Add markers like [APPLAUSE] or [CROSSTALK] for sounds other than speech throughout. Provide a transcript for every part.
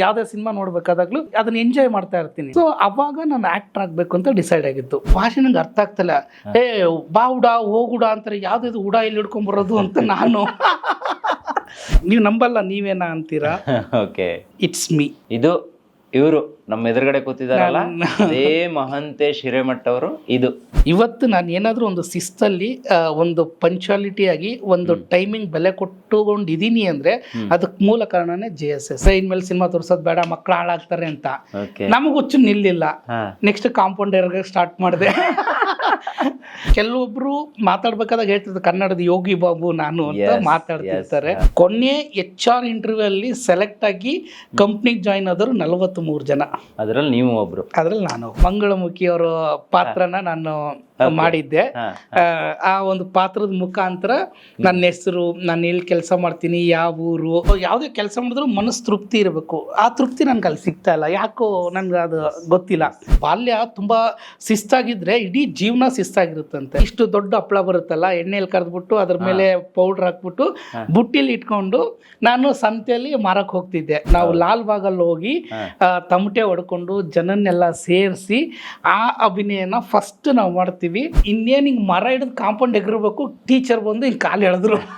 ಯಾವ್ದೇ ಸಿನಿಮಾ ನೋಡ್ಬೇಕಾದಾಗ್ಲೂ ಅದನ್ನ ಎಂಜಾಯ್ ಮಾಡ್ತಾ ಇರ್ತೀನಿ. ಸೊ ಅವಾಗ ನಾನು ಆಕ್ಟರ್ ಆಗ್ಬೇಕು ಅಂತ ಡಿಸೈಡ್ ಆಗಿತ್ತು. ಭಾಷೆ ನಂಗೆ ಅರ್ಥ ಆಗ್ತಲ್ಲ. ಏ ಬಾ ಉಡ ಹೋಗುಡ ಅಂತಾರೆ. ಯಾವ್ದು ಉಡ ಇಲ್ಲಿ ಹಿಡ್ಕೊಂಡ್ ಬರೋದು ಅಂತ ನಾನು. [LAUGHS] ನೀವು ನಂಬಲ್ಲ ನೀವೇನಾ ಅಂತೀರಾ? ಓಕೆ ಇಟ್ಸ್ ಮೀ ಇದು ಇವರು ನಮ್ಮ ಎದುರುಗಡೆ ಕೂತಿದಾರಲ್ಲ ಅದೇ ಮಹಂತೇಶ್ ಹಿರೇಮಠ್ ಅವರು ಇದು. ಇವತ್ತು ನಾನು ಏನಾದರೂ ಒಂದು ಶಿಸ್ತಲ್ಲಿ ಒಂದು ಪಂಚುಯಾಲಿಟಿ ಆಗಿ ಒಂದು ಟೈಮಿಂಗ್ ಬೆಲೆ ಕೊಟ್ಟುಕೊಂಡಿದ್ದೀನಿ ಅಂದ್ರೆ ಅದಕ್ಕೆ ಮೂಲ ಕಾರಣನೇ ಜೆ ಎಸ್ ಎಸ್. ಇನ್ಮೇಲೆ ಸಿನಿಮಾ ತೋರಿಸೋದು ಬೇಡ ಮಕ್ಕಳು ಹಾಳಾಗ್ತಾರೆ ಅಂತ. ನಮಗೂ ನಮಗ್ ಹುಚ್ಚು ನಿಲ್ಲಿಲ್ಲ. ನೆಕ್ಸ್ಟ್ ಕಾಂಪೌಂಡರ್ ಸ್ಟಾರ್ಟ್ ಮಾಡಿದೆ. [LAUGHS] ಕೆಲವೊಬ್ರು ಮಾತಾಡ್ಬೇಕಾದಾಗ ಹೇಳ್ತಿದ್ರು ಕನ್ನಡದ ಯೋಗಿ ಬಾಬು ನಾನು ಅಂತ Yes, ಮಾತಾಡ್ತಿರ್ತಾರೆ. ಕೊನೆ ಎಚ್ ಆರ್ ಇಂಟರ್ವ್ಯೂ ಅಲ್ಲಿ ಸೆಲೆಕ್ಟ್ ಆಗಿ ಕಂಪ್ನಿಗೆ ಜಾಯ್ನ್ ಆದವರು ನಲವತ್ತ್ ಮೂರು ಜನ. ಅದ್ರಲ್ಲಿ ನೀವು ಒಬ್ರು. ಅದ್ರಲ್ಲಿ ನಾನು ಮಂಗಳಮುಖಿ ಅವರ ಪಾತ್ರನ ನಾನು ಮಾಡಿದ್ದೆ. ಹಾ ಆ, ಆ ಒಂದು ಪಾತ್ರದ ಮುಖಾಂತರ ನನ್ನ ಹೆಸರು ನಾನು ಎಲ್ಲಿ ಕೆಲಸ ಮಾಡ್ತೀನಿ ಯಾವ ಊರು ಯಾವುದೇ ಕೆಲಸ ಮಾಡಿದ್ರು ಮನಸ್ಸು ತೃಪ್ತಿ ಇರಬೇಕು. ಆ ತೃಪ್ತಿ ನನ್ಗೆ ಅಲ್ಲಿ ಸಿಗ್ತಾ ಇಲ್ಲ. ಯಾಕೋ ನನ್ಗೆ ಅದು ಗೊತ್ತಿಲ್ಲ. ಬಾಲ್ಯ ತುಂಬಾ ಶಿಸ್ತಾಗಿದ್ರೆ ಇಡೀ ಜೀವನ ಶಿಸ್ತಾಗಿರುತ್ತಂತೆ ಇಷ್ಟು ದೊಡ್ಡ ಹಪ್ಪಳ ಬರುತ್ತಲ್ಲ ಎಣ್ಣೆಯಲ್ಲಿ ಕರೆದ್ಬಿಟ್ಟು ಅದ್ರ ಮೇಲೆ ಪೌಡ್ರ್ ಹಾಕ್ಬಿಟ್ಟು ಬುಟ್ಟಿಲಿ ಇಟ್ಕೊಂಡು ನಾನು ಸಂತೆಯಲ್ಲಿ ಮಾರಕ್ಕೆ ಹೋಗ್ತಿದ್ದೆ. ನಾವು ಲಾಲ್ ಬಾಗಲ್ಲಿ ಹೋಗಿ ತಮಟೆ ಹೊಡ್ಕೊಂಡು ಜನನ್ನೆಲ್ಲ ಸೇರಿಸಿ ಆ ಅಭಿನಯನ ಫಸ್ಟ್ ನಾವು ಮಾಡ್ತೀವಿ. ಇನ್ನೇನು ಹಿಂಗೆ ಮರ ಹಿಡಿದು ಕಾಂಪೌಂಡ್ ಎಗರ್ಬೇಕು ಟೀಚರ್ ಬಂದು ಹಿಂಗೆ ಕಾಲು ಎಳೆದ್ರು. [LAUGHS]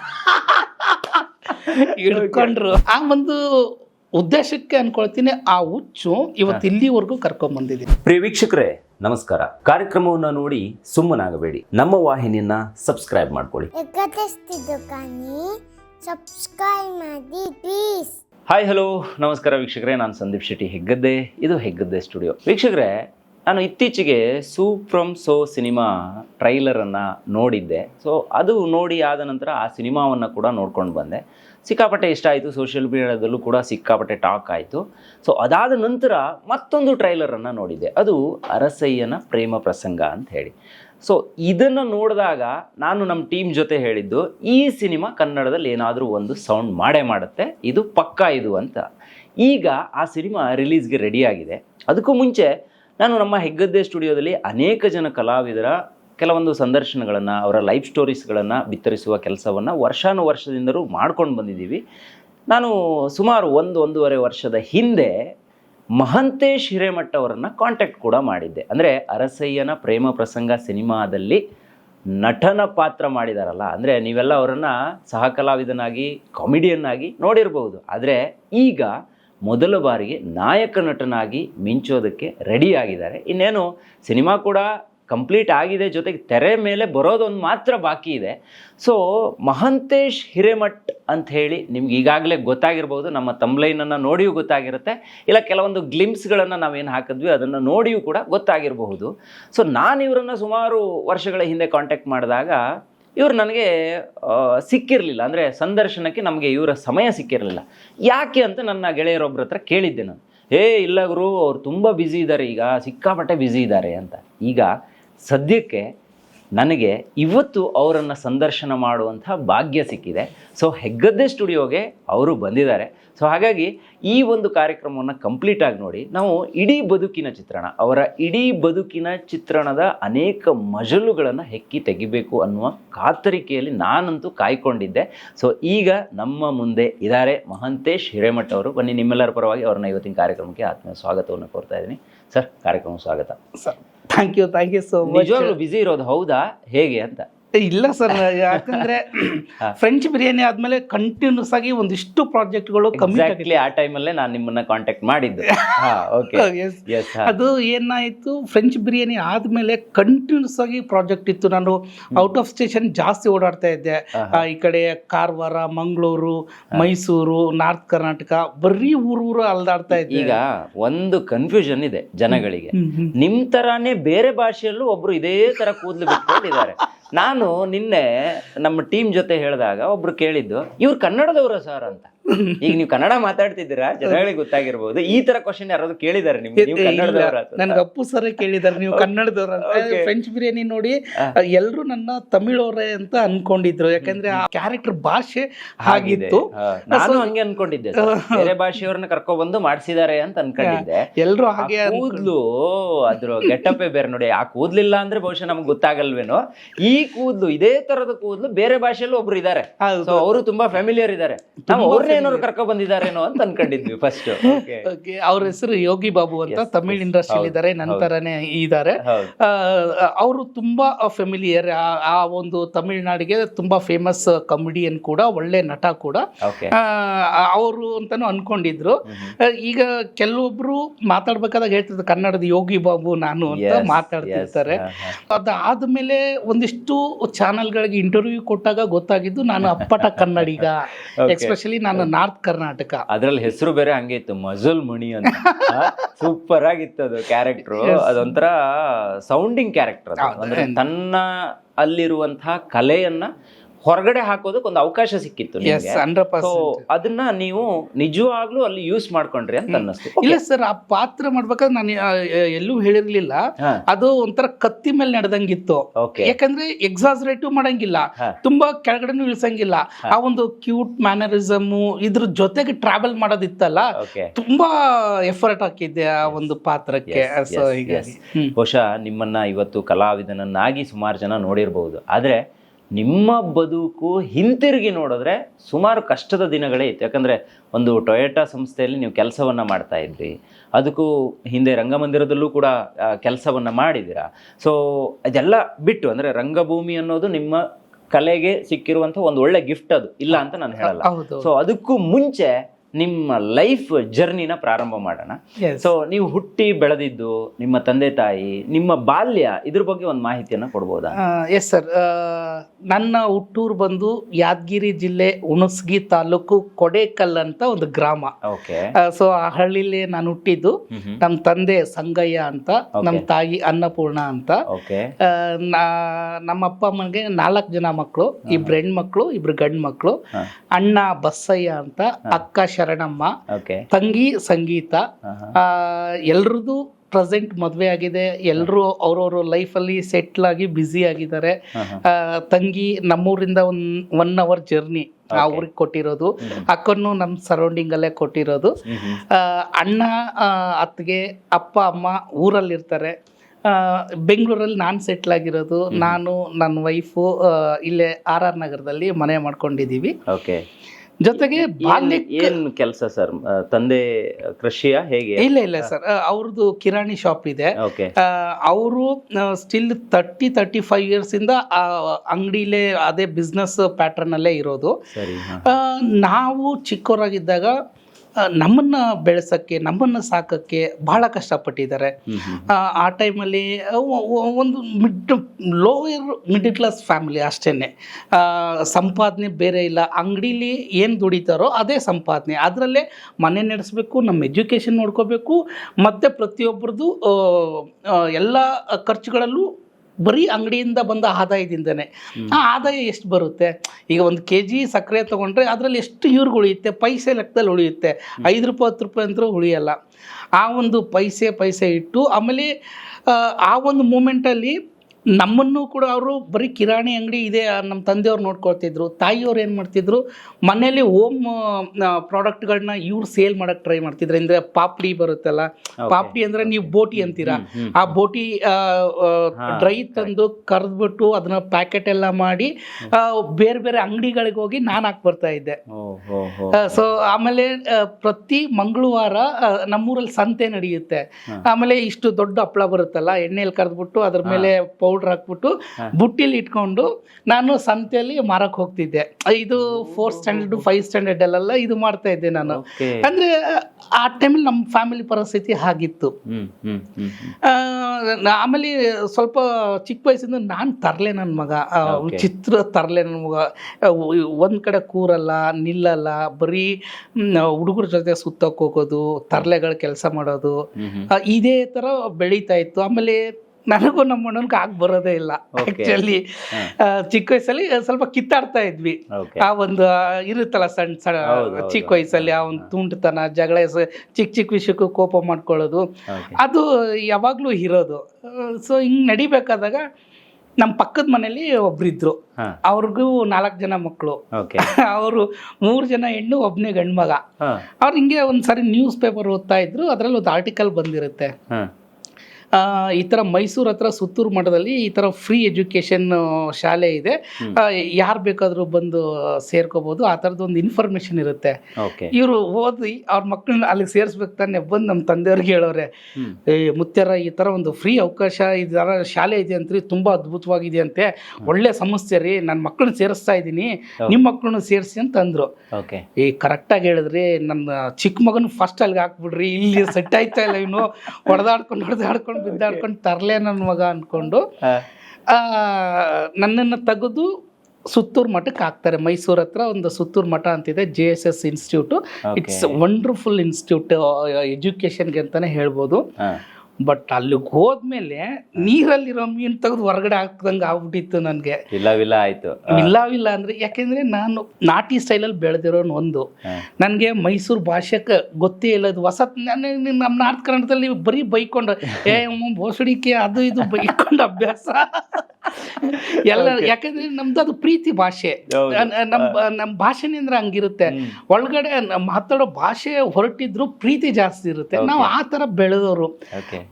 ಹಿಡ್ಕೊಂಡ್ರು. ಆ ಒಂದು ಉದ್ದೇಶಕ್ಕೆ ಅನ್ಕೊಳ್ತೀನಿ ಆ ಹುಚ್ಚು ಇವತ್ತು ಇಲ್ಲಿವರೆಗೂ ಕರ್ಕೊಂಡ್ ಬಂದಿದ್ದೀನಿ ಪ್ರಿಯ ವೀಕ್ಷಕರೇ ನಮಸ್ಕಾರ. ಕಾರ್ಯಕ್ರಮವನ್ನು ನೋಡಿ ಸುಮ್ಮನಾಗಬೇಡಿ. ನಮ್ಮ ವಾಹಿನಿಯನ್ನ ಸಬ್ಸ್ಕ್ರೈಬ್ ಮಾಡ್ಕೊಳ್ಳಿ. ಸಬ್ಸ್ಕ್ರೈಬ್ ಮಾಡಿ ಪ್ಲೀಸ್ ಹಾಯ್ ಹಲೋ ನಮಸ್ಕಾರ ವೀಕ್ಷಕರೇ ನಾನು ಸಂದೀಪ್ ಶೆಟ್ಟಿ ಹೆಗ್ಗದ್ದೆ. ಇದು ಹೆಗ್ಗದ್ದೆ ಸ್ಟುಡಿಯೋ. ವೀಕ್ಷಕರೇ ನಾನು ಇತ್ತೀಚೆಗೆ ಸೂ ಫ್ರಮ್ ಸೋ ಸಿನಿಮಾ ಟ್ರೈಲರನ್ನು ನೋಡಿದ್ದೆ. ಸೊ ಅದು ನೋಡಿ ಆದ ನಂತರ ಆ ಸಿನಿಮಾವನ್ನು ಕೂಡ ನೋಡ್ಕೊಂಡು ಬಂದೆ. ಸಿಕ್ಕಾಪಟ್ಟೆ ಇಷ್ಟ ಆಯಿತು. ಸೋಷಿಯಲ್ ಮೀಡಿಯಾದಲ್ಲೂ ಕೂಡ ಸಿಕ್ಕಾಪಟ್ಟೆ ಟಾಕ್ ಆಯಿತು. ಸೊ ಅದಾದ ನಂತರ ಮತ್ತೊಂದು ಟ್ರೈಲರನ್ನು ನೋಡಿದ್ದೆ ಅದು ಅರಸಯ್ಯನ ಪ್ರೇಮ ಪ್ರಸಂಗ ಅಂತ ಹೇಳಿ. ಸೊ ಇದನ್ನು ನೋಡಿದಾಗ ನಾನು ನಮ್ಮ ಟೀಮ್ ಜೊತೆ ಹೇಳಿದ್ದು, ಈ ಸಿನಿಮಾ ಕನ್ನಡದಲ್ಲಿ ಏನಾದರೂ ಒಂದು ಸೌಂಡ್ ಮಾಡೇ ಮಾಡುತ್ತೆ. ಇದು ಪಕ್ಕಾ ಇದು ಅಂತ. ಈಗ ಆ ಸಿನಿಮಾ ರಿಲೀಸ್ಗೆ ರೆಡಿಯಾಗಿದೆ ಅದಕ್ಕೂ ಮುಂಚೆ ನಾನು ನಮ್ಮ ಹೆಗ್ಗದ್ದೆ ಸ್ಟುಡಿಯೋದಲ್ಲಿ ಅನೇಕ ಜನ ಕಲಾವಿದರ ಕೆಲವೊಂದು ಸಂದರ್ಶನಗಳನ್ನು, ಅವರ ಲೈಫ್ ಸ್ಟೋರೀಸ್ಗಳನ್ನು ಬಿತ್ತರಿಸುವ ಕೆಲಸವನ್ನು ವರ್ಷಾನುವರ್ಷದಿಂದಲೂ ಮಾಡ್ಕೊಂಡು ಬಂದಿದ್ದೀವಿ. ನಾನು ಸುಮಾರು ಒಂದು, ಒಂದೂವರೆ ವರ್ಷದ ಹಿಂದೆ ಮಹಂತೇಶ್ ಹಿರೇಮಠ ಅವರನ್ನು ಕಾಂಟ್ಯಾಕ್ಟ್ ಕೂಡ ಮಾಡಿದ್ದೆ. ಅಂದರೆ ಅರಸಯ್ಯನ ಪ್ರೇಮ ಪ್ರಸಂಗ ಸಿನಿಮಾದಲ್ಲಿ ನಟನ ಪಾತ್ರ ಮಾಡಿದಾರಲ್ಲ, ಅಂದರೆ ನೀವೆಲ್ಲ ಅವರನ್ನು ಸಹಕಲಾವಿದನಾಗಿ ಕಾಮಿಡಿಯನ್ ಆಗಿ ನೋಡಿರಬಹುದು. ಆದರೆ ಈಗ ಮೊದಲ ಬಾರಿಗೆ ನಾಯಕ ನಟನಾಗಿ ಮಿಂಚೋದಕ್ಕೆ ರೆಡಿ ಆಗಿದ್ದಾರೆ. ಇನ್ನೇನು, ಸಿನಿಮಾ ಕೂಡ ಕಂಪ್ಲೀಟ್ ಆಗಿದೆ ಜೊತೆಗೆ ತೆರೆ ಮೇಲೆ ಬರೋದೊಂದು ಮಾತ್ರ ಬಾಕಿ ಇದೆ. ಸೊ ಮಹಂತೇಶ್ ಹಿರೇಮಠ್ ಅಂತ ಹೇಳಿ ನಿಮ್ಗೆ ಈಗಾಗಲೇ ಗೊತ್ತಾಗಿರ್ಬೋದು, ನಮ್ಮ ತಂಬ್ಲೈನನ್ನು ನೋಡಿಯೂ ಗೊತ್ತಾಗಿರುತ್ತೆ. ಇಲ್ಲ, ಕೆಲವೊಂದು ಗ್ಲಿಮ್ಸ್ಗಳನ್ನು ನಾವೇನು ಹಾಕಿದ್ವಿ, ಅದನ್ನು ನೋಡಿಯೂ ಕೂಡ ಗೊತ್ತಾಗಿರಬಹುದು. ಸೊ ನಾನು ಇವರನ್ನು ಸುಮಾರು ವರ್ಷಗಳ ಹಿಂದೆ ಕಾಂಟ್ಯಾಕ್ಟ್ ಮಾಡಿದಾಗ ಇವರು ನನಗೆ ಸಿಕ್ಕಿರಲಿಲ್ಲ. ಅಂದರೆ ಸಂದರ್ಶನಕ್ಕೆ ನಮಗೆ ಇವರ ಸಮಯ ಸಿಕ್ಕಿರಲಿಲ್ಲ. ಯಾಕೆ ಅಂತ ನನ್ನ ಗೆಳೆಯರೊಬ್ಬರ ಹತ್ರ ಕೇಳಿದ್ದೆ ನಾನು. ಏ, ಇಲ್ಲ ಗುರು, ಅವ್ರು ತುಂಬ ಬ್ಯುಸಿ ಇದ್ದಾರೆ ಈಗ ಸಿಕ್ಕಾಪಟ್ಟೆ ಬ್ಯುಸಿ ಇದ್ದಾರೆ ಅಂತ. ಈಗ ಸದ್ಯಕ್ಕೆ ನನಗೆ ಇವತ್ತು ಅವರನ್ನು ಸಂದರ್ಶನ ಮಾಡುವಂಥ ಭಾಗ್ಯ ಸಿಕ್ಕಿದೆ. ಸೊ ಹೆಗ್ಗದ್ದೆ ಸ್ಟುಡಿಯೋಗೆ ಅವರು ಬಂದಿದ್ದಾರೆ. ಸೊ ಹಾಗಾಗಿ ಈ ಒಂದು ಕಾರ್ಯಕ್ರಮವನ್ನು ಕಂಪ್ಲೀಟಾಗಿ ನೋಡಿ. ನಾವು ಇಡೀ ಬದುಕಿನ ಚಿತ್ರಣ, ಅವರ ಇಡೀ ಬದುಕಿನ ಚಿತ್ರಣದ ಅನೇಕ ಮಜಲುಗಳನ್ನು ಹೆಕ್ಕಿ ತೆಗಿಬೇಕು ಅನ್ನುವ ಕಾತರಿಕೆಯಲ್ಲಿ ನಾನಂತೂ ಕಾಯ್ಕೊಂಡಿದ್ದೆ. ಸೊ ಈಗ ನಮ್ಮ ಮುಂದೆ ಇದ್ದಾರೆ ಮಹಂತೇಶ್ ಹಿರೇಮಠ ಅವರು. ಬನ್ನಿ, ನಿಮ್ಮೆಲ್ಲರ ಪರವಾಗಿ ಅವ್ರನ್ನ ಇವತ್ತಿನ ಕಾರ್ಯಕ್ರಮಕ್ಕೆ ಆತ್ಮೀಯ ಸ್ವಾಗತವನ್ನು ಕೋರ್ತಾ ಇದ್ದೀನಿ. ಸರ್ ಕಾರ್ಯಕ್ರಮ ಸ್ವಾಗತ. Thank you thank you so much busy ಇರೋದು ಹೌದಾ? ಹೇಗೆ ಅಂತ? ಇಲ್ಲ ಸರ್. ಯಾಕಂದ್ರೆ ಫ್ರೆಂಚ್ ಬಿರಿಯಾನಿ ಆದ್ಮೇಲೆ ಕಂಟಿನ್ಯೂಸ್ ಆಗಿ ಒಂದಿಷ್ಟು ಪ್ರಾಜೆಕ್ಟ್ಗಳು ಕಮ್ಮಿ ಆ ಟೈಮಲ್ಲೇ ನಾನು ನಿಮ್ಮನ್ನ ಕಾಂಟ್ಯಾಕ್ಟ್ ಮಾಡಿದ್ದೆ. [LAUGHS] ಅದು ಏನಾಯ್ತು ಫ್ರೆಂಚ್ ಬಿರಿಯಾನಿ ಆದ್ಮೇಲೆ ಕಂಟಿನ್ಯೂಸ್ ಆಗಿ ಪ್ರಾಜೆಕ್ಟ್ ಇತ್ತು. ನಾನು ಔಟ್ ಆಫ್ ಸ್ಟೇಷನ್ ಜಾಸ್ತಿ ಓಡಾಡ್ತಾ ಇದ್ದೆ. ಈ ಕಡೆ ಕಾರವಾರ ಮಂಗಳೂರು ಮೈಸೂರು ನಾರ್ತ್ ಕರ್ನಾಟಕ ಬರೀ ಊರು ಅಲ್ದಾಡ್ತಾ ಇದ್ದೆ. ಈಗ ಒಂದು ಕನ್ಫ್ಯೂಷನ್ ಇದೆ ಜನಗಳಿಗೆ. ನಿಮ್ ತರಾನೇ ಬೇರೆ ಭಾಷೆಯಲ್ಲೂ ಒಬ್ರು ಇದೇ ತರ ಕೂದಲು ಬಿಟ್ಕೊಂಡಿದ್ದಾರೆ. [LAUGHS] ನಾನು ನಿನ್ನೆ ನಮ್ಮ ಟೀಮ್ ಜೊತೆ ಹೇಳಿದಾಗ ಒಬ್ರು ಕೇಳಿದ್ದು ಇವ್ರು ಕನ್ನಡದವರು ಸರ್ ಅಂತ. ಈಗ ನೀವು ಕನ್ನಡ ಮಾತಾಡ್ತಿದ್ದೀರಾ? ಜನಗಳಿಗೆ ಗೊತ್ತಾಗಿರ್ಬೋದು. ಈ ತರ ಕ್ವಶನ್ ಯಾರಾದ್ರು ಕೇಳಿದಾರೆ ನಿಮ್ಗೆ? ನೀವು ಕನ್ನಡದವರ ನನ್ಗೆ ಅಪ್ಪು ಸರ್ ಕೇಳಿದಾರೆ ನೀವು ಕನ್ನಡದವ್ರ. ಫ್ರೆಂಚ್ ಬಿರಿಯಾನಿ ನೋಡಿ ಎಲ್ಲರೂ ನನ್ನ ತಮಿಳವರೇ ಅಂತ ಅನ್ಕೊಂಡಿದ್ರು. ಯಾಕಂದ್ರೆ ಆ ಕ್ಯಾರೆಕ್ಟರ್ ಭಾಷೆ ಆಗಿತ್ತು ನಾನು ಹಂಗೆ ಅನ್ಕೊಂಡಿದ್ದೆ. ಬೇರೆ ಭಾಷೆಯವ್ರನ್ನ ಕರ್ಕೊಬಂದು ಬಂದು ಮಾಡ್ಸಿದ್ದಾರೆ ಅಂತ ಅನ್ಕೊಂಡಿದ್ದೆ. ಎಲ್ರು ಹಾಗೆ ಕೂದ್ಲು ಅದ್ರ ಗೆಟಪ್ಪೇ ಬೇರೆ ನೋಡಿ ಆ ಕೂದ್ಲಿಲ್ಲ ಅಂದ್ರೆ ಬಹುಶಃ ನಮ್ಗೆ ಗೊತ್ತಾಗಲ್ವೇನೋ? ಈ ಈ ಕೂದಲು ಇದೇ ತರದ ಕೂದಲು ಬೇರೆ ಭಾಷೆಯಲ್ಲೂ ಒಬ್ರು ಇದ್ದಾರೆ. ಅವರು ತುಂಬಾ ಫ್ಯಾಮಿಲಿಯರ್ ಇದ್ದಾರೆ ನಾವು ಅವ್ರನ್ನೇ ಏನಾದ್ರು ಕರ್ಕೊ ಬಂದಿದ್ದಾರೇನೋ ಅಂತ ಅನ್ಕೊಂಡಿದ್ವಿ ಫಸ್ಟ್ [LAUGHS] ಅವ್ರ ಹೆಸರು ಯೋಗಿ ಬಾಬು ಅಂತ ತಮಿಳ್ ಇಂಡಸ್ಟ್ರಿಯಲ್ಲಿ ಇದ್ದಾರೆ ನಂತರನೇ ಇದ್ದಾರೆ ಅವರು ತುಂಬಾ ಫ್ಯಾಮಿಲಿಯರ್ ಆ ಒಂದು ತಮಿಳ್ನಾಡಿಗೆ ತುಂಬಾ ಫೇಮಸ್ ಕಾಮಿಡಿಯನ್ ಕೂಡ ಒಳ್ಳೆ ನಟ ಕೂಡ. ಅವರು ಅಂತಾನು ಅನ್ಕೊಂಡಿದ್ರು. ಈಗ ಕೆಲವೊಬ್ರು ಮಾತಾಡ್ಬೇಕಾದಾಗ ಹೇಳ್ತಿದ್ರು ಕನ್ನಡದ ಯೋಗಿ ಬಾಬು ನಾನು ಅಂತ ಮಾತಾಡ್ತಿರ್ತಾರೆ. ಅದಾದ್ಮೇಲೆ ಒಂದಿಷ್ಟು ಚಾನೆಲ್ಗಳಿಗೆ ಇಂಟರ್ವ್ಯೂ ಕೊಟ್ಟಾಗ ಗೊತ್ತಾಗಿದ್ದು ನಾನು ಅಪ್ಪಟ ಕನ್ನಡಿಗ ಎಸ್ಪೆಷಲಿ ನಾನು ನಾರ್ತ್ ಕರ್ನಾಟಕ ಅದ್ರಲ್ಲಿ ಹೆಸರು ಬೇರೆ ಹಂಗೆ ಇತ್ತು ಮಜಲ್ ಮಣಿ ಅಂತ. ಸೂಪರ್ ಆಗಿತ್ತು ಅದು ಕ್ಯಾರೆಕ್ಟರ್ ಅದೊಂಥರ ಸೌಂಡಿಂಗ್ ಕ್ಯಾರೆಕ್ಟರ್ ಅದು. ಅಂದ್ರೆ ತನ್ನ ಅಲ್ಲಿರುವಂತಹ ಕಲೆಯನ್ನ ಹೊರಗಡೆ ಹಾಕೋದಕ್ಕೆ ಒಂದು ಅವಕಾಶ ಸಿಕ್ಕಿತ್ತು ಅದನ್ನ ನೀವು ನಿಜವಾಗ್ಲೂ ಅಲ್ಲಿ ಯೂಸ್ ಮಾಡ್ಕೊಂಡ್ರಿ ಅಂತ ಅನ್ನಿಸ್ತು. ಇಲ್ಲ ಸರ್ ಆ ಪಾತ್ರ ಮಾಡ್ಬೇಕಾದ್ರೆ ನಾನು ಎಲ್ಲೂ ಹೇಳಿರ್ಲಿಲ್ಲ. ಅದು ಒಂಥರ ಕತ್ತಿ ಮೇಲೆ ನಡೆದಂಗಿತ್ತು. ಯಾಕಂದ್ರೆ ಎಕ್ಸಾಸರೇಟಿವ್ ಮಾಡಂಗಿಲ್ಲ. ತುಂಬಾ ಕೆಳಗಡೆನೂ ಇಳಿಸಂಗಿಲ್ಲ. ಆ ಒಂದು ಕ್ಯೂಟ್ ಮ್ಯಾನರಿಸಮ್ ಇದ್ರ ಜೊತೆಗೆ ಟ್ರಾವೆಲ್ ಮಾಡೋದಿತ್ತಲ್ಲ ತುಂಬಾ ಎಫರ್ಟ್ ಹಾಕಿದ್ದೆ ಆ ಒಂದು ಪಾತ್ರಕ್ಕೆ. ಬಹುಶಃ ನಿಮ್ಮನ್ನ ಇವತ್ತು ಕಲಾವಿದನನ್ನಾಗಿ ಸುಮಾರು ಜನ ನೋಡಿರಬಹುದು ಆದ್ರೆ ನಿಮ್ಮ ಬದುಕು ಹಿಂತಿರುಗಿ ನೋಡಿದ್ರೆ ಸುಮಾರು ಕಷ್ಟದ ದಿನಗಳೇ ಇತ್ತು. ಯಾಕಂದರೆ ಒಂದು ಟೊಯೋಟಾ ಸಂಸ್ಥೆಯಲ್ಲಿ ನೀವು ಕೆಲಸವನ್ನು ಮಾಡ್ತಾ ಇದ್ರಿ. ಅದಕ್ಕೂ ಹಿಂದೆ ರಂಗಮಂದಿರದಲ್ಲೂ ಕೂಡ ಕೆಲಸವನ್ನು ಮಾಡಿದ್ದೀರಾ. ಸೊ ಅದೆಲ್ಲ ಬಿಟ್ಟು ಅಂದರೆ ರಂಗಭೂಮಿ ಅನ್ನೋದು ನಿಮ್ಮ ಕಲೆಗೆ ಸಿಕ್ಕಿರುವಂಥ ಒಂದು ಒಳ್ಳೆ ಗಿಫ್ಟ್ ಅದು. ಇಲ್ಲ ಅಂತ ನಾನು ಹೇಳಲ್ಲ. ಸೊ ಅದಕ್ಕೂ ಮುಂಚೆ ನಿಮ್ಮ ಲೈಫ್ ಜರ್ನಿನ ಪ್ರಾರಂಭ ಮಾಡೋಣ. ಸೊ ನೀವು ಹುಟ್ಟಿ ಬೆಳೆದಿದ್ದು ನಿಮ್ಮ ತಂದೆ ತಾಯಿ ನಿಮ್ಮ ಬಾಲ್ಯ ಇದ್ರ ಬಗ್ಗೆ ಒಂದು ಮಾಹಿತಿಯನ್ನು ಕೊಡ್ಬೋದಾ? ಎಸ್ ಸರ್ ನನ್ನ ಹುಟ್ಟೂರು ಬಂದು ಯಾದಗಿರಿ ಜಿಲ್ಲೆ ಹುಣಸ್ಗಿ ತಾಲೂಕು ಕೊಡೇಕಲ್ ಅಂತ ಒಂದು ಗ್ರಾಮ. ಓಕೆ ಸೊ ಆ ಹಳ್ಳಿಲಿ ನಾನು ಹುಟ್ಟಿದ್ದು. ನಮ್ಮ ತಂದೆ ಸಂಗಯ್ಯ ಅಂತ ನಮ್ಮ ತಾಯಿ ಅನ್ನಪೂರ್ಣ ಅಂತ. ನಮ್ಮ ಅಪ್ಪ ಅಮ್ಮನಿಗೆ ನಾಲ್ಕು ಜನ ಮಕ್ಕಳು ಇಬ್ರು ಹೆಣ್ಮಕ್ಳು ಇಬ್ರು ಗಂಡ್ ಮಕ್ಕಳು. ಅಣ್ಣ ಬಸ್ಸಯ್ಯ ಅಂತ ಅಕ್ಕ ಶರಣಮ್ಮ ತಂಗಿ ಸಂಗೀತ ಎಲ್ರದ್ದು ಪ್ರೆಸೆಂಟ್ ಮದುವೆ ಆಗಿದೆ. ಎಲ್ಲರೂ ಅವ್ರವ್ರ ಲೈಫಲ್ಲಿ ಸೆಟ್ಲ್ ಆಗಿ ಬ್ಯುಸಿ ಆಗಿದ್ದಾರೆ. ತಂಗಿ ನಮ್ಮೂರಿಂದ ಒನ್ ಒನ್ ಅವರ್ ಜರ್ನಿ ಆ ಊರಿಗೆ ಕೊಟ್ಟಿರೋದು. ಅಕ್ಕನು ನಮ್ಮ ಸರೌಂಡಿಂಗಲ್ಲೇ ಕೊಟ್ಟಿರೋದು. ಅಣ್ಣ ಅತ್ತಿಗೆ ಅಪ್ಪ ಅಮ್ಮ ಊರಲ್ಲಿ ಇರ್ತಾರೆ ಬೆಂಗಳೂರಲ್ಲಿ ನಾನು ಸೆಟ್ಲ್ ಆಗಿರೋದು. ನಾನು ನನ್ನ ವೈಫು ಇಲ್ಲೇ ಆರ್ ಆರ್ ನಗರದಲ್ಲಿ ಮನೆ ಮಾಡ್ಕೊಂಡಿದ್ದೀವಿ. ಓಕೆ ಜೊತೆಗೆ ಬಾಲ್ಯ ಏನ್ ಕೆಲಸ ಸರ್? ತಂದೆ ಕೃಷಿಯ ಹೇಗೆ? ಇಲ್ಲ ಇಲ್ಲ ಸರ್. ಅವ್ರದ್ದು ಕಿರಾಣಿ ಶಾಪ್ ಇದೆ. ಅವರು still thirty thirty five years ಇಂದ ಅಂಗಡಿಲೇ ಅದೇ ಬಿಸ್ನೆಸ್ ಪ್ಯಾಟರ್ನಲ್ಲೇ ಇರೋದು. ಆ, ನಾವು ಚಿಕ್ಕವರಾಗಿದ್ದಾಗ ನಮ್ಮನ್ನ ಬೆಳೆಸೋಕ್ಕೆ ನಮ್ಮನ್ನ ಸಾಕಕ್ಕೆ ಬಹಳ ಕಷ್ಟಪಟ್ಟಿದ್ದಾರೆ. ಆ, ಆ ಟೈಮಲ್ಲಿ ಒಂದು mid lower middle class family ಅಷ್ಟೇ ಸಂಪಾದನೆ ಬೇರೆ ಇಲ್ಲ. ಅಂಗಡೀಲಿ ಏನು ದುಡಿತಾರೋ ಅದೇ ಸಂಪಾದನೆ. ಅದರಲ್ಲೇ ಮನೆ ನಡೆಸಬೇಕು ನಮ್ಮ ಎಜುಕೇಷನ್ ನೋಡ್ಕೋಬೇಕು ಮತ್ತು ಪ್ರತಿಯೊಬ್ಬರದ್ದು ಎಲ್ಲ ಖರ್ಚುಗಳಲ್ಲೂ ಬರೀ ಅಂಗಡಿಯಿಂದ ಬಂದ ಆದಾಯದಿಂದನೇ. ಆ ಆದಾಯ ಎಷ್ಟು ಬರುತ್ತೆ? ಈಗ ಒಂದು ಕೆ ಜಿ ಸಕ್ಕರೆ ತೊಗೊಂಡ್ರೆ ಅದರಲ್ಲಿ ಎಷ್ಟು ಇವ್ರಿಗೆ ಉಳಿಯುತ್ತೆ? ಪೈಸೆ ಲೆಕ್ಕದಲ್ಲಿ ಉಳಿಯುತ್ತೆ. ಐದು ರೂಪಾಯಿ ಹತ್ತು ರೂಪಾಯಿ ಅಂತೂ ಉಳಿಯಲ್ಲ. ಆ ಒಂದು ಪೈಸೆ ಪೈಸೆ ಇಟ್ಟು ಆಮೇಲೆ ಆ ಒಂದು ಮೂಮೆಂಟಲ್ಲಿ ನಮ್ಮನ್ನು ಕೂಡ ಅವರು ಬರೀ ಕಿರಾಣಿ ಅಂಗಡಿ ಇದೆ ನಮ್ಮ ತಂದೆಯವ್ರು ನೋಡ್ಕೊಳ್ತಿದ್ರು. ತಾಯಿಯವ್ರು ಏನು ಮಾಡ್ತಿದ್ರು? ಮನೆಯಲ್ಲಿ ಓಮ್ ಪ್ರಾಡಕ್ಟ್ಗಳನ್ನ ಇವ್ರು ಸೇಲ್ ಮಾಡೋಕೆ ಟ್ರೈ ಮಾಡ್ತಿದ್ರು. ಅಂದರೆ ಪಾಪ್ಡಿ ಬರುತ್ತಲ್ಲ ಪಾಪ್ಡಿ ಅಂದರೆ ನೀವು ಬೋಟಿ ಅಂತೀರಾ? ಆ ಬೋಟಿ ಡ್ರೈ ತಂದು ಕರೆದ್ಬಿಟ್ಟು ಅದನ್ನ ಪ್ಯಾಕೆಟ್ ಎಲ್ಲ ಮಾಡಿ ಬೇರೆ ಬೇರೆ ಅಂಗಡಿಗಳಿಗೆ ಹೋಗಿ ನಾನು ಹಾಕಿ ಬರ್ತಾ ಇದ್ದೆ. ಸೊ ಆಮೇಲೆ ಪ್ರತಿ ಮಂಗಳವಾರ ನಮ್ಮೂರಲ್ಲಿ ಸಂತೆ ನಡೆಯುತ್ತೆ. ಆಮೇಲೆ ಇಷ್ಟು ದೊಡ್ಡ ಹಪ್ಪಳ ಬರುತ್ತಲ್ಲ ಎಣ್ಣೆಯಲ್ಲಿ ಕರೆದ್ಬಿಟ್ಟು ಅದ್ರ ಮೇಲೆ ಪೌಡ್ರ್ ಹಾಕ್ಬಿಟ್ಟು ಬುಟ್ಟಿಲಿ ಇಟ್ಕೊಂಡು ನಾನು ಸಂತೆಯಲ್ಲಿ ಮಾರಕ್ ಹೋಗ್ತಿದ್ದೆ. ಇದು ಫೋರ್ತ್ ಸ್ಟ್ಯಾಂಡರ್ಡ್ ಫೈವ್ ಸ್ಟ್ಯಾಂಡರ್ಡ್ ಅಲ್ಲೆಲ್ಲ ಇದು ಮಾಡ್ತಾ ಇದ್ದೆ ನಾನು. ಅಂದ್ರೆ ಆ ಟೈಮಲ್ಲಿ ನಮ್ಮ ಫ್ಯಾಮಿಲಿ ಪರಿಸ್ಥಿತಿ ಆಗಿತ್ತು ಆಮೇಲೆ ಸ್ವಲ್ಪ ಚಿಕ್ಕ ವಯಸ್ಸಿಂದ ನಾನು ತರಲೆ ನನ್ನ ಮಗ. ಚಿತ್ರ ತರಲೆ ನನ್ನ ಮಗ. ಒಂದು ಕಡೆ ಕೂರಲ್ಲ ನಿಲ್ಲಲ್ಲ ಬರೀ ಹುಡುಗರ ಜೊತೆ ಸುತ್ತಕ್ಕೆ ಹೋಗೋದು ತರಲೆಗಳ ಕೆಲಸ ಮಾಡೋದು. ಇದೇ ತರ ಬೆಳೀತಾ ಇತ್ತು. ಆಮೇಲೆ ನನಗೂ ನಮ್ಮ ಆಗ್ ಆಗ ಬರೋದೇ ಇಲ್ಲ. ಆ್ಯಕ್ಚುಲಿ ಚಿಕ್ಕ ವಯಸ್ಸಲ್ಲಿ ಸ್ವಲ್ಪ ಕಿತ್ತಾಡ್ತಾ ಇದ್ವಿ. ಆ ಒಂದು ಇರುತ್ತಲ್ಲ ಸಣ್ಣ ಸಣ್ಣ ಚಿಕ್ಕ ವಯಸ್ಸಲ್ಲಿ ಆ ಒಂದು ತುಂಟತನ ಜಗಳ ಚಿಕ್ಕ ಚಿಕ್ಕ ವಿಷಯಕ್ಕೂ ಕೋಪ ಮಾಡ್ಕೊಳ್ಳೋದು. ಅದು ಯಾವಾಗಲೂ ಇರೋದು. ಸೊ ಹಿಂಗೆ ನಡಿಬೇಕಾದಾಗ ನಮ್ಮ ಪಕ್ಕದ ಮನೇಲಿ ಒಬ್ರಿದ್ರು. ಅವ್ರಿಗೂ ನಾಲ್ಕು ಜನ ಮಕ್ಕಳು. [LAUGHS] ಅವರು ಮೂರು ಜನ ಹೆಣ್ಣು ಒಬ್ಬನೇ ಗಂಡು ಮಗ ಹಾ. ಅವ್ರು ಹಿಂಗೆ ಒಂದ್ಸರಿ ಸಾರಿ ನ್ಯೂಸ್ ಪೇಪರ್ ಓದ್ತಾ ಇದ್ರು. ಅದರಲ್ಲಿ ಒಂದು ಆರ್ಟಿಕಲ್ ಬಂದಿರುತ್ತೆ. ಈ ಥರ ಮೈಸೂರು ಹತ್ರ ಸುತ್ತೂರು ಮಠದಲ್ಲಿ ಈ ಥರ ಫ್ರೀ ಎಜುಕೇಷನ್ ಶಾಲೆ ಇದೆ. ಯಾರು ಬೇಕಾದರೂ ಬಂದು ಸೇರ್ಕೋಬೋದು. ಆ ಥರದ್ದು ಒಂದು ಇನ್ಫಾರ್ಮೇಷನ್ ಇರುತ್ತೆ. ಇವರು ಓದಿ ಅವ್ರ ಮಕ್ಕಳನ್ನ ಅಲ್ಲಿಗೆ ಸೇರಿಸ್ಬೇಕು ತಾನೆ ಬಂದು ನಮ್ಮ ತಂದೆಯವ್ರಿಗೆ ಹೇಳೋರೆ. ಈ ಮುತ್ಯಾರ ಈ ಥರ ಒಂದು ಫ್ರೀ ಅವಕಾಶ ಈ ಥರ ಶಾಲೆ ಇದೆ ಅಂತ್ರಿ ತುಂಬ ಅದ್ಭುತವಾಗಿದೆ ಅಂತೆ. ಒಳ್ಳೆ ಸಮಸ್ಯೆ ರೀ ನನ್ನ ಮಕ್ಕಳನ್ನ ಸೇರಿಸ್ತಾ ಇದ್ದೀನಿ ನಿಮ್ಮ ಮಕ್ಕಳನ್ನ ಸೇರಿಸಿ ಅಂತ ಅಂದರು. ಓಕೆ ಈ ಕರೆಕ್ಟಾಗಿ ಹೇಳಿದ್ರಿ ನನ್ನ ಚಿಕ್ಕ ಮಗನ ಫಸ್ಟ್ ಅಲ್ಲಿಗೆ ಹಾಕ್ಬಿಡ್ರಿ ಇಲ್ಲಿ ಸೆಟ್ ಆಯ್ತಾ ಇಲ್ಲ ಇವನು ಹೊಡೆದಾಡ್ಕೊಂಡು ಹೊಡೆದಾಡ್ಕೊಂಡು ಬಿದ್ದಾಡ್ಕೊಂಡು ತರಲೆ ನನ್ನ ಮಗ ಅಂದ್ಕೊಂಡು ಆ, ನನ್ನನ್ನು ತೆಗೆದು ಸುತ್ತೂರು ಮಠಕ್ಕೆ ಹಾಕ್ತಾರೆ. ಮೈಸೂರು ಹತ್ರ ಒಂದು ಸುತ್ತೂರು ಮಠ ಅಂತಿದೆ J S S institute it's wonderful institute ಎಜುಕೇಷನ್ಗೆ ಅಂತಲೇ ಹೇಳ್ಬೋದು. ಬಟ್ ಅಲ್ಲಿಗೆ ಹೋದ್ಮೇಲೆ ನೀರಲ್ಲಿರೋ ಮೀನು ತೆಗೆದು ಹೊರಗಡೆ ಹಾಕ್ದಂಗೆ ಆಗ್ಬಿಟ್ಟಿತ್ತು ನನಗೆ. ಇಲ್ಲವಿಲ್ಲ ಆಯ್ತು. ಇಲ್ಲವಿಲ್ಲ ಅಂದರೆ ಯಾಕೆಂದರೆ ನಾನು ನಾಟಿ ಸ್ಟೈಲಲ್ಲಿ ಬೆಳೆದಿರೋನು ಒಂದು. ನನಗೆ ಮೈಸೂರು ಭಾಷೆ ಗೊತ್ತೇ ಇಲ್ಲ. ಅದು ಹೊಸ ನಮ್ಮ ನಾರ್ತ್ ಕನ್ನಡದಲ್ಲಿ ಬರೀ ಬೈಕೊಂಡು ಏ ಭೋಸಡಿಕೆ ಬೋಸಡಿಕೆ ಅದು ಇದು ಬೈಕೊಂಡು ಅಭ್ಯಾಸ. [LAUGHS] ಎಲ್ಲ ಯಾಕಂದ್ರೆ ನಮ್ದು ಅದು ಪ್ರೀತಿ ಭಾಷೆ. ನಮ್ಮ ನಮ್ಮ ಭಾಷೆನಿಂದ ಹಂಗಿರುತ್ತೆ. ಒಳಗಡೆ ಮಾತಾಡೋ ಭಾಷೆ ಹೊರಟಿದ್ರು ಪ್ರೀತಿ ಜಾಸ್ತಿ ಇರುತ್ತೆ. ನಾವು ಆ ಥರ ಬೆಳೆದವರು.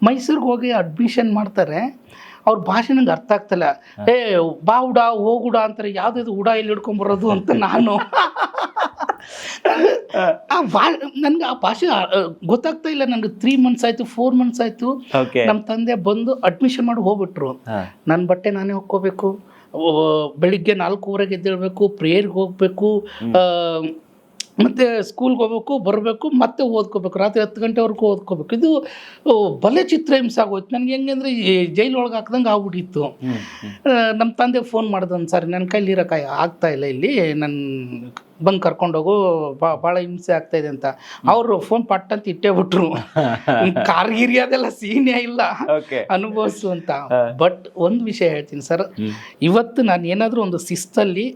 ಮೈಸೂರಿಗೆ ಹೋಗಿ ಅಡ್ಮಿಷನ್ ಮಾಡ್ತಾರೆ. ಅವ್ರ ಭಾಷೆ ನಂಗೆ ಅರ್ಥ ಆಗ್ತಲ್ಲ. ಏ ಬಾ ಉಡ ಹೋಗುಡ ಅಂತಾರೆ. ಯಾವ್ದು ಉಡ ಇಲ್ಲಿ ಹಿಡ್ಕೊಂಬರೋದು ಅಂತ ನಾನು. [LAUGHS] ಆ ಭಾ ನನ್ಗೆ ಆ ಭಾಷೆ ಗೊತ್ತಾಗ್ತಾ ಇಲ್ಲ. ನನಗೆ ತ್ರೀ ಮಂತ್ಸ್ ಆಯ್ತು ಫೋರ್ ಮಂತ್ಸ್ ಆಯ್ತು. ನಮ್ಮ ತಂದೆ ಬಂದು ಅಡ್ಮಿಷನ್ ಮಾಡಿ ಹೋಗ್ಬಿಟ್ರು. ನನ್ನ ಬಟ್ಟೆ ನಾನೇ ಹೊಕ್ಕೋಬೇಕು. ಬೆಳಿಗ್ಗೆ ನಾಲ್ಕೂವರೆಗೆ ಎದ್ದೇಳಬೇಕು ಪ್ರೇಯರ್ಗೆ ಹೋಗ್ಬೇಕು ಮತ್ತು ಸ್ಕೂಲ್ಗೆ ಹೋಗ್ಬೇಕು ಬರಬೇಕು ಮತ್ತೆ ಓದ್ಕೋಬೇಕು. ರಾತ್ರಿ ಹತ್ತು ಗಂಟೆವರೆಗೂ ಓದ್ಕೋಬೇಕು. ಇದು ಬಲೆ ಚಿತ್ರ ಹಿಂಸೆ ಆಗೋಯ್ತು. ನನಗೆ ಹೆಂಗಂದ್ರೆ ಜೈಲ್ ಒಳಗೆ ಹಾಕ್ದಂಗೆ ಆಗ್ಬಿಟ್ಟಿತ್ತು. ನಮ್ಮ ತಂದೆ ಫೋನ್ ಮಾಡ್ದನ್ ಸರ್ ನನ್ನ ಕೈಲಿ ಇರೋಕ್ಕಾಗ ಆಗ್ತಾ ಇಲ್ಲ ಇಲ್ಲಿ. ನನ್ನ ಬಂದು ಕರ್ಕೊಂಡೋಗು ಭಾಳ ಹಿಂಸೆ ಆಗ್ತಾ ಇದೆ ಅಂತ. ಅವರು ಫೋನ್ ಪಟ್ ಅಂತ ಇಟ್ಟೇ ಬಿಟ್ರು. [LAUGHS] ಕಾರ್ಗಿರಿ ಅದೆಲ್ಲ ಸೀನೇ ಇಲ್ಲ. ಅನುಭವಿಸು ಅಂತ. ಬಟ್ ಒಂದು ವಿಷಯ ಹೇಳ್ತೀನಿ ಸರ್ ಇವತ್ತು ನಾನು ಏನಾದರೂ ಒಂದು ಶಿಸ್ತಲ್ಲಿ